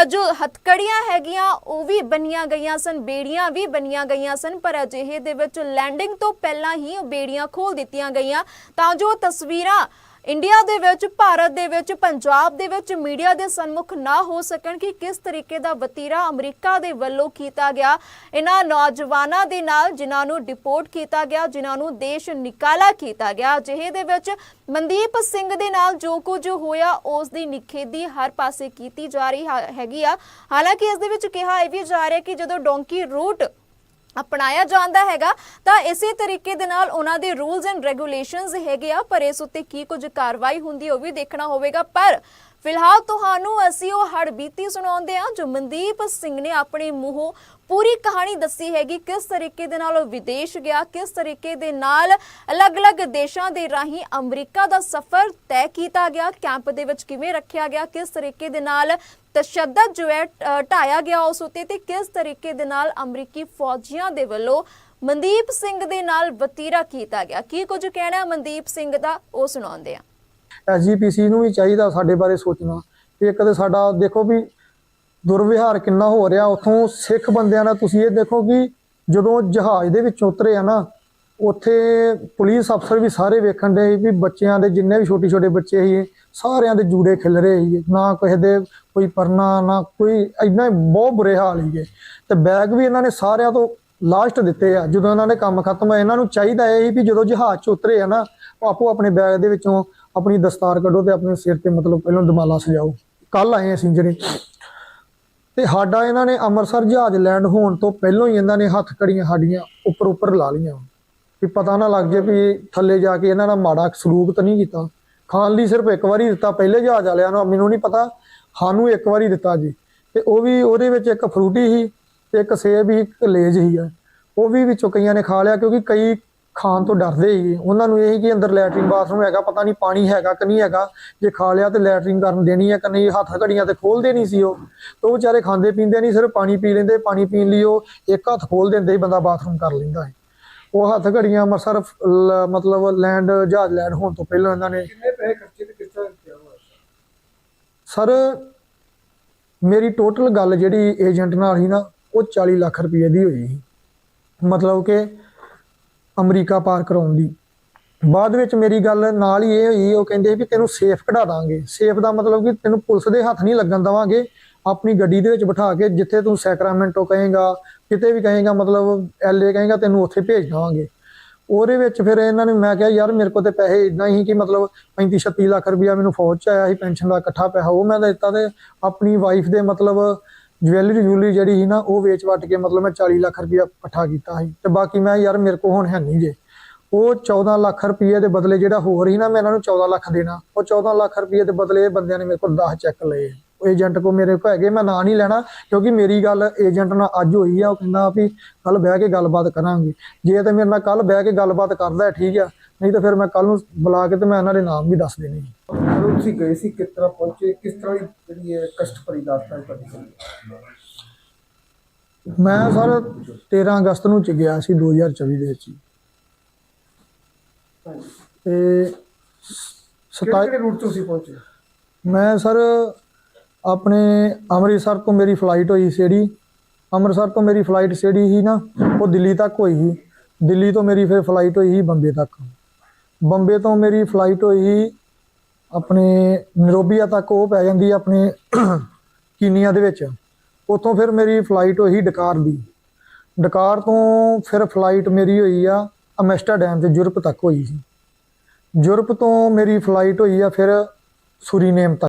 ਜੋ ਹਥਕੜੀਆਂ ਹੈਗੀਆਂ, ਉਹ ਵੀ ਬਣੀਆਂ ਗਈਆਂ ਸਨ, ਬੇੜੀਆਂ ਵੀ ਬਣੀਆਂ ਗਈਆਂ ਸਨ, ਪਰ ਅਜਿਹੇ ਦੇ ਵਿੱਚ ਲੈਂਡਿੰਗ ਤੋਂ ਪਹਿਲਾਂ ਹੀ ਉਹ ਬੇੜੀਆਂ ਖੋਲ ਦਿੱਤੀਆਂ ਗਈਆਂ। ਤਾਂ ਜੋ ਤਸਵੀਰਾਂ ਇੰਡੀਆ ਦੇ ਵਿੱਚ, ਭਾਰਤ ਦੇ ਵਿੱਚ, ਪੰਜਾਬ ਦੇ ਵਿੱਚ ਮੀਡੀਆ ਦੇ ਸਨਮੁਖ ਨਾ ਹੋ ਸਕਣ ਕਿ ਕਿਸ ਤਰੀਕੇ ਦਾ ਵਤੀਰਾ ਅਮਰੀਕਾ ਦੇ ਵੱਲੋਂ ਕੀਤਾ ਗਿਆ। ਇਹਨਾਂ ਨੌਜਵਾਨਾਂ ਦੇ ਨਾਲ ਜਿਨ੍ਹਾਂ ਨੂੰ ਡਿਪੋਰਟ ਕੀਤਾ ਗਿਆ, ਜਿਨ੍ਹਾਂ ਨੂੰ ਦੇਸ਼ ਨਿਕਾਲਾ ਕੀਤਾ ਗਿਆ। ਅਜਿਹੇ ਦੇ ਵਿੱਚ ਮਨਦੀਪ ਸਿੰਘ ਦੇ ਨਾਲ ਜੋ ਕੁਝ ਹੋਇਆ, ਉਸ ਦੀ ਨਿਖੇਧੀ ਹਰ ਪਾਸੇ ਕੀਤੀ ਜਾ ਰਹੀ ਹੈ- ਹੈਗੀ ਆ। ਹਾਲਾਂਕਿ ਇਸ ਦੇ ਵਿੱਚ ਕਿਹਾ ਇਹ ਵੀ ਜਾ ਰਿਹਾ ਕਿ ਜਦੋਂ ਡੋਂਕੀ ਰੂਟ ਅਪਣਾਇਆ ਜਾਂਦਾ ਹੈਗਾ, ਤਾਂ ਇਸੇ ਤਰੀਕੇ ਦੇ ਨਾਲ ਉਹਨਾਂ ਦੇ ਰੂਲਸ ਐਂਡ ਰੈਗੂਲੇਸ਼ਨਸ ਹੈਗੇ ਆ, ਪਰ ਇਸ ਉੱਤੇ ਕੀ ਕੁਝ ਕਾਰਵਾਈ ਹੁੰਦੀ ਉਹ ਵੀ ਦੇਖਣਾ ਹੋਵੇਗਾ। ਪਰ ਫਿਲਹਾਲ ਤੁਹਾਨੂੰ ਅਸੀਂ ਉਹ ਹੜਬੀਤੀ ਸੁਣਾਉਂਦੇ ਆ ਜੋ ਮਨਦੀਪ ਸਿੰਘ ਨੇ ਆਪਣੇ ਮੂੰਹੋਂ ਪੂਰੀ ਕਹਾਣੀ ਦੱਸੀ ਹੈਗੀ ਕਿਸ ਤਰੀਕੇ ਦੇ ਨਾਲ ਉਹ ਵਿਦੇਸ਼ ਗਿਆ, ਕਿਸ ਤਰੀਕੇ ਦੇ ਨਾਲ ਅਲੱਗ-ਅਲੱਗ ਦੇਸ਼ਾਂ ਦੇ ਰਾਹੀਂ ਅਮਰੀਕਾ ਦਾ ਸਫ਼ਰ ਤੈਅ ਕੀਤਾ ਗਿਆ, ਕੈਂਪ ਦੇ ਵਿੱਚ ਕਿਵੇਂ ਰੱਖਿਆ ਗਿਆ, ਕਿਸ ਤਰੀਕੇ ਦੇ ਨਾਲ ਤਸ਼ੱਦਦ ਜੋ ਹੈ ਢਾਇਆ ਗਿਆ ਉਸ ਉੱਤੇ ਤੇ ਕਿਸ ਤਰੀਕੇ ਦੇ ਨਾਲ ਅਮਰੀਕੀ ਫੌਜੀਆਂ ਦੇ ਵੱਲੋਂ ਮਨਦੀਪ ਸਿੰਘ ਦੇ ਨਾਲ ਵਤੀਰਾ ਕੀਤਾ ਗਿਆ। ਕੀ ਕੁਝ ਕਹਿਣਾ ਮਨਦੀਪ ਸਿੰਘ ਦਾ, ਉਹ ਸੁਣਾਉਂਦੇ ਆ ਐਸਜੀਪੀਸੀ ਨੂੰ ਵੀ ਚਾਹੀਦਾ ਸਾਡੇ ਬਾਰੇ ਸੋਚਣਾ ਕਿ ਇੱਕ ਸਾਡਾ ਦੇਖੋ ਵੀ ਦੁਰਵਿਹਾਰ ਕਿੰਨਾ ਹੋ ਰਿਹਾ, ਉੱਥੋਂ ਸਿੱਖ ਬੰਦਿਆਂ ਨਾਲ ਤੁਸੀਂ ਇਹ ਦੇਖੋ ਕਿ ਜਦੋਂ ਜਹਾਜ਼ ਦੇ ਵਿੱਚ ਉਤਰੇ ਆ ਨਾ, ਉੱਥੇ ਪੁਲਿਸ ਅਫਸਰ ਵੀ ਸਾਰੇ ਵੇਖਣ ਦੇ ਵੀ ਬੱਚਿਆਂ ਦੇ ਜਿੰਨੇ ਵੀ ਛੋਟੇ ਛੋਟੇ ਬੱਚੇ ਸੀ ਸਾਰਿਆਂ ਦੇ ਜੂੜੇ ਖਿਲ ਰਹੇ ਸੀ ਨਾ ਕਿਸੇ ਦੇ ਕੋਈ ਪਰਨਾ, ਨਾ ਕੋਈ ਇਦਾਂ ਬਹੁਤ ਬੁਰੇ ਹਾਲ ਸੀਗੇ। ਤੇ ਬੈਗ ਵੀ ਇਹਨਾਂ ਨੇ ਸਾਰਿਆਂ ਤੋਂ ਲਾਸਟ ਦਿੱਤੇ ਆ, ਜਦੋਂ ਇਹਨਾਂ ਨੇ ਕੰਮ ਖਤਮ ਹੋਇਆ ਇਹਨਾਂ ਨੂੰ ਚਾਹੀਦਾ ਇਹ ਸੀ ਵੀ ਜਦੋਂ ਜਹਾਜ਼ 'ਚ ਉਤਰੇ ਆ ਨਾ ਆਪੋ ਆਪਣੇ ਬੈਗ ਦੇ ਵਿੱਚੋਂ ਆਪਣੀ ਦਸਤਾਰ ਕੱਢੋ ਤੇ ਆਪਣੇ ਸਿਰ ਤੇ ਮਤਲਬ ਪਹਿਲਾਂ ਦਮਾਲਾ ਸਜਾਓ। ਕੱਲ ਆਏ ਅਸੀਂ ਜਿਹੜੇ ਤੇ ਸਾਡਾ ਇਹਨਾਂ ਨੇ ਅੰਮ੍ਰਿਤਸਰ ਜਹਾਜ਼ ਲੈਂਡ ਹੋਣ ਤੋਂ ਪਹਿਲਾਂ ਹੀ ਇਹਨਾਂ ਨੇ ਹੱਥ ਕੜੀਆਂ ਸਾਡੀਆਂ ਉੱਪਰ ਉੱਪਰ ਲਾ ਲਈਆਂ। ਵੀ ਪਤਾ ਨਾ ਲੱਗ ਜੇ ਵੀ ਥੱਲੇ ਜਾ ਕੇ ਇਹਨਾਂ ਨਾਲ ਮਾੜਾ ਸਲੂਕ ਤਾਂ ਨਹੀਂ ਕੀਤਾ। ਖਾਣ ਲਈ ਸਿਰਫ ਇੱਕ ਵਾਰੀ ਦਿੱਤਾ, ਪਹਿਲੇ ਜਹਾਜ਼ ਵਾਲਿਆਂ ਨੂੰ, ਮੈਨੂੰ ਨਹੀਂ ਪਤਾ। ਸਾਨੂੰ ਇੱਕ ਵਾਰੀ ਦਿੱਤਾ ਜੀ। ਤੇ ਉਹ ਵੀ ਉਹਦੇ ਵਿੱਚ ਇੱਕ ਫਰੂਟੀ ਸੀ ਤੇ ਇੱਕ ਸੇਬ ਹੀ ਇੱਕ ਲੇਜ ਸੀ। ਆ ਉਹ ਵੀ ਵਿੱਚੋਂ ਕਈਆਂ ਨੇ ਖਾ ਲਿਆ ਕਿਉਂਕਿ ਕਈ ਖਾਣ ਤੋਂ ਡਰਦੇ ਸੀ ਉਹਨਾਂ ਨੂੰ ਇਹ ਕਿ ਅੰਦਰ ਲੈਟਰਿੰਗ ਬਾਥਰੂਮ ਹੈਗਾ ਪਤਾ ਨਹੀਂ ਪਾਣੀ ਹੈਗਾ ਕਿ ਨਹੀਂ ਹੈਗਾ। ਜੇ ਖਾ ਲਿਆ ਤੇ ਲੈਟਰਿੰਗ ਕਰਨ ਦੇਣੀ ਹੈ ਕਿ ਨਹੀਂ ਹੱਥ ਘੜੀਆਂ ਤੇ ਖੋਲਦੇ ਨਹੀਂ ਸੀ ਉਹ। ਤੇ ਉਹ ਵਿਚਾਰੇ ਖਾਂਦੇ ਪੀਂਦੇ ਨਹੀਂ ਸਿਰਫ ਪਾਣੀ ਪੀ ਲੈਂਦੇ ਪਾਣੀ ਪੀਣ ਲਈ ਉਹ ਇੱਕ ਹੱਥ ਖੋਲ ਦਿੰਦੇ ਹੀ ਬੰਦਾ ਬਾਥਰੂਮ ਕਰ ਲੈਂਦਾ ਹੈ ਉਹ ਹੱਥ ਘੜੀਆਂ ਲ- ਮਤਲਬ ਲੈਂਡ ਜਹਾਜ਼ ਲੈਂਡ ਹੋਣ ਤੋਂ ਪਹਿਲਾਂ ਇਹਨਾਂ ਨੇ ਕਿੰਨੇ ਪੈਸੇ ਖਰਚੇ ਤੇ ਕਿਸ ਤਰ੍ਹਾਂ ਹੋਇਆ ਸਰ ਮੇਰੀ ਟੋਟਲ ਗੱਲ ਜਿਹੜੀ ਏਜੰਟ ਨਾਲ ਸੀ ਨਾ ਉਹ 40 ਲੱਖ ਰੁਪਏ ਦੀ ਹੋਈ ਸੀ। ਮਤਲਬ ਕਿ ਅਮਰੀਕਾ ਪਾਰ ਕਰਾਉਣ ਦੀ। ਬਾਅਦ ਵਿੱਚ ਮੇਰੀ ਗੱਲ ਨਾਲ ਹੀ ਇਹ ਹੋਈ, ਉਹ ਕਹਿੰਦੇ ਵੀ ਤੈਨੂੰ ਸੇਫ ਕਢਾ ਦਾਂਗੇ। ਸੇਫ ਦਾ ਮਤਲਬ ਕਿ ਤੈਨੂੰ ਪੁਲਿਸ ਦੇ ਹੱਥ ਨਹੀਂ ਲੱਗਣ ਦਵਾਂਗੇ। ਆਪਣੀ ਗੱਡੀ ਦੇ ਵਿੱਚ ਬਿਠਾ ਕੇ ਜਿੱਥੇ ਤੂੰ ਸੈਕਰਾਮੈਂਟੋ ਕਹੇਗਾ, ਕਿਤੇ ਵੀ ਕਹੇਗਾ, ਮਤਲਬ ਐਲਏ ਕਹੇਗਾ, ਤੈਨੂੰ ਉੱਥੇ ਭੇਜ ਦਵਾਂਗੇ। ਉਹਦੇ ਵਿੱਚ ਫਿਰ ਇਹਨਾਂ ਨੇ ਮੈਂ ਕਿਹਾ, ਯਾਰ ਮੇਰੇ ਕੋਲ ਤੇ ਪੈਸੇ ਇਦਾਂ ਹੀ ਕਿ ਮਤਲਬ 35 36 ਲੱਖ ਰੁਪਇਆ ਮੈਨੂੰ ਫੌਜ ਚ ਆਇਆ ਸੀ, ਪੈਨਸ਼ਨ ਦਾ ਇਕੱਠਾ ਪੈਸਾ ਉਹ ਮੈਂ ਦਿੱਤਾ ਤੇ ਆਪਣੀ ਵਾਈਫ ਦੇ ਮਤਲਬ ਜਵੈਲਰੀ ਜੂਲਰੀ ਜਿਹੜੀ ਸੀ ਨਾ, ਉਹ ਵੇਚ ਵਟ ਕੇ ਮਤਲਬ ਮੈਂ 40 ਲੱਖ ਰੁਪਇਆ ਇਕੱਠਾ ਕੀਤਾ ਸੀ ਤੇ ਬਾਕੀ ਮੈਂ ਯਾਰ ਮੇਰੇ ਕੋਲ ਹੁਣ ਹੈ ਨਹੀਂ ਜੇ। ਉਹ 14 ਲੱਖ ਰੁਪਏ ਦੇ ਬਦਲੇ ਜਿਹੜਾ ਹੋਰ ਸੀ ਨਾ, ਮੈਂ ਇਹਨਾਂ ਨੂੰ 14 ਲੱਖ ਦੇਣਾ। ਉਹ 14 ਲੱਖ ਰੁਪਏ ਦੇ ਬਦਲੇ ਬੰਦਿਆਂ ਨੇ ਮੇਰੇ ਕੋਲ 10 ਚੈੱਕ ਲਏ। ਉਹ ਏਜੰਟ ਕੋ ਮੇਰੇ ਕੋਲ ਹੈਗੇ, ਮੈਂ ਨਾਂ ਨਹੀਂ ਲੈਣਾ, ਕਿਉਂਕਿ ਮੇਰੀ ਗੱਲ ਏਜੰਟ ਨਾਲ ਅੱਜ ਹੋਈ ਆ, ਉਹ ਕਹਿੰਦਾ ਵੀ ਕੱਲ ਬਹਿ ਕੇ ਗੱਲਬਾਤ ਕਰਾਂਗੇ। ਜੇ ਤੇ ਮੇਰੇ ਨਾਲ ਕੱਲ ਬਹਿ ਕੇ ਗੱਲਬਾਤ ਕਰਦਾ, ਠੀਕ ਆ, ਨਹੀਂ ਤਾਂ ਫਿਰ ਮੈਂ ਕੱਲ ਨੂੰ ਬੁਲਾ ਕੇ ਤੇ ਮੈਂ ਇਹਨਾਂ ਦੇ ਨਾਮ ਵੀ ਦੱਸ ਦੇਣੇ ਜੀ। ਤੁਸੀਂ ਗਏ ਸੀ ਕਿਸ ਤਰ੍ਹਾਂ ਪਹੁੰਚੇ ਕਿਸ ਤਰ੍ਹਾਂ ਦੀ ਜਿਹੜੀ ਹੈ ਕਸ਼ਟ ਭਰੀ ਦਾਸਤਾਨ ਤੁਹਾਡੀ ਸੀ ਮੈਂ ਸਰ 13 ਅਗਸਤ ਨੂੰ ਚ ਗਿਆ ਸੀ 2024 ਦੇ ਵਿੱਚ। ਤੇ ਕਿਹੜੇ 27 ਕਿਹੜੇ ਰੂਟ ਤੋਂ ਤੁਸੀਂ ਪਹੁੰਚੇ? ਮੈਂ ਸਰ ਆਪਣੇ ਅੰਮ੍ਰਿਤਸਰ ਤੋਂ ਮੇਰੀ ਫਲਾਈਟ ਹੋਈ ਸੀੜੀ ਅੰਮ੍ਰਿਤਸਰ ਤੋਂ ਮੇਰੀ ਫਲਾਈਟ ਸੀੜੀ ਸੀ ਨਾ ਉਹ ਦਿੱਲੀ ਤੱਕ ਹੋਈ ਸੀ। ਦਿੱਲੀ ਤੋਂ ਮੇਰੀ ਫਿਰ ਫਲਾਈਟ ਹੋਈ ਸੀ ਬੰਬੇ ਤੱਕ। ਬੰਬੇ ਤੋਂ ਮੇਰੀ ਫਲਾਈਟ ਹੋਈ ਸੀ ਆਪਣੇ ਨਰੋਬੀਆ ਤੱਕ ਉਹ ਪੈ ਜਾਂਦੀ ਆ ਆਪਣੇ ਕੀਨੀਆ ਦੇ ਵਿੱਚ। ਉੱਥੋਂ ਫਿਰ ਮੇਰੀ ਫਲਾਈਟ ਹੋਈ ਡਕਾਰ ਦੀ। ਡਕਾਰ ਤੋਂ ਫਿਰ ਫਲਾਈਟ ਮੇਰੀ ਹੋਈ ਆ ਅਮੈਸਟਰਡੈਮ ਤੇ ਯੂਰਪ ਤੱਕ ਹੋਈ ਸੀ। ਯੂਰਪ ਤੋਂ ਮੇਰੀ ਫਲਾਈਟ ਹੋਈ ਆ ਫਿਰ ਸੁਰੀਨੇਮ ਤੱਕ।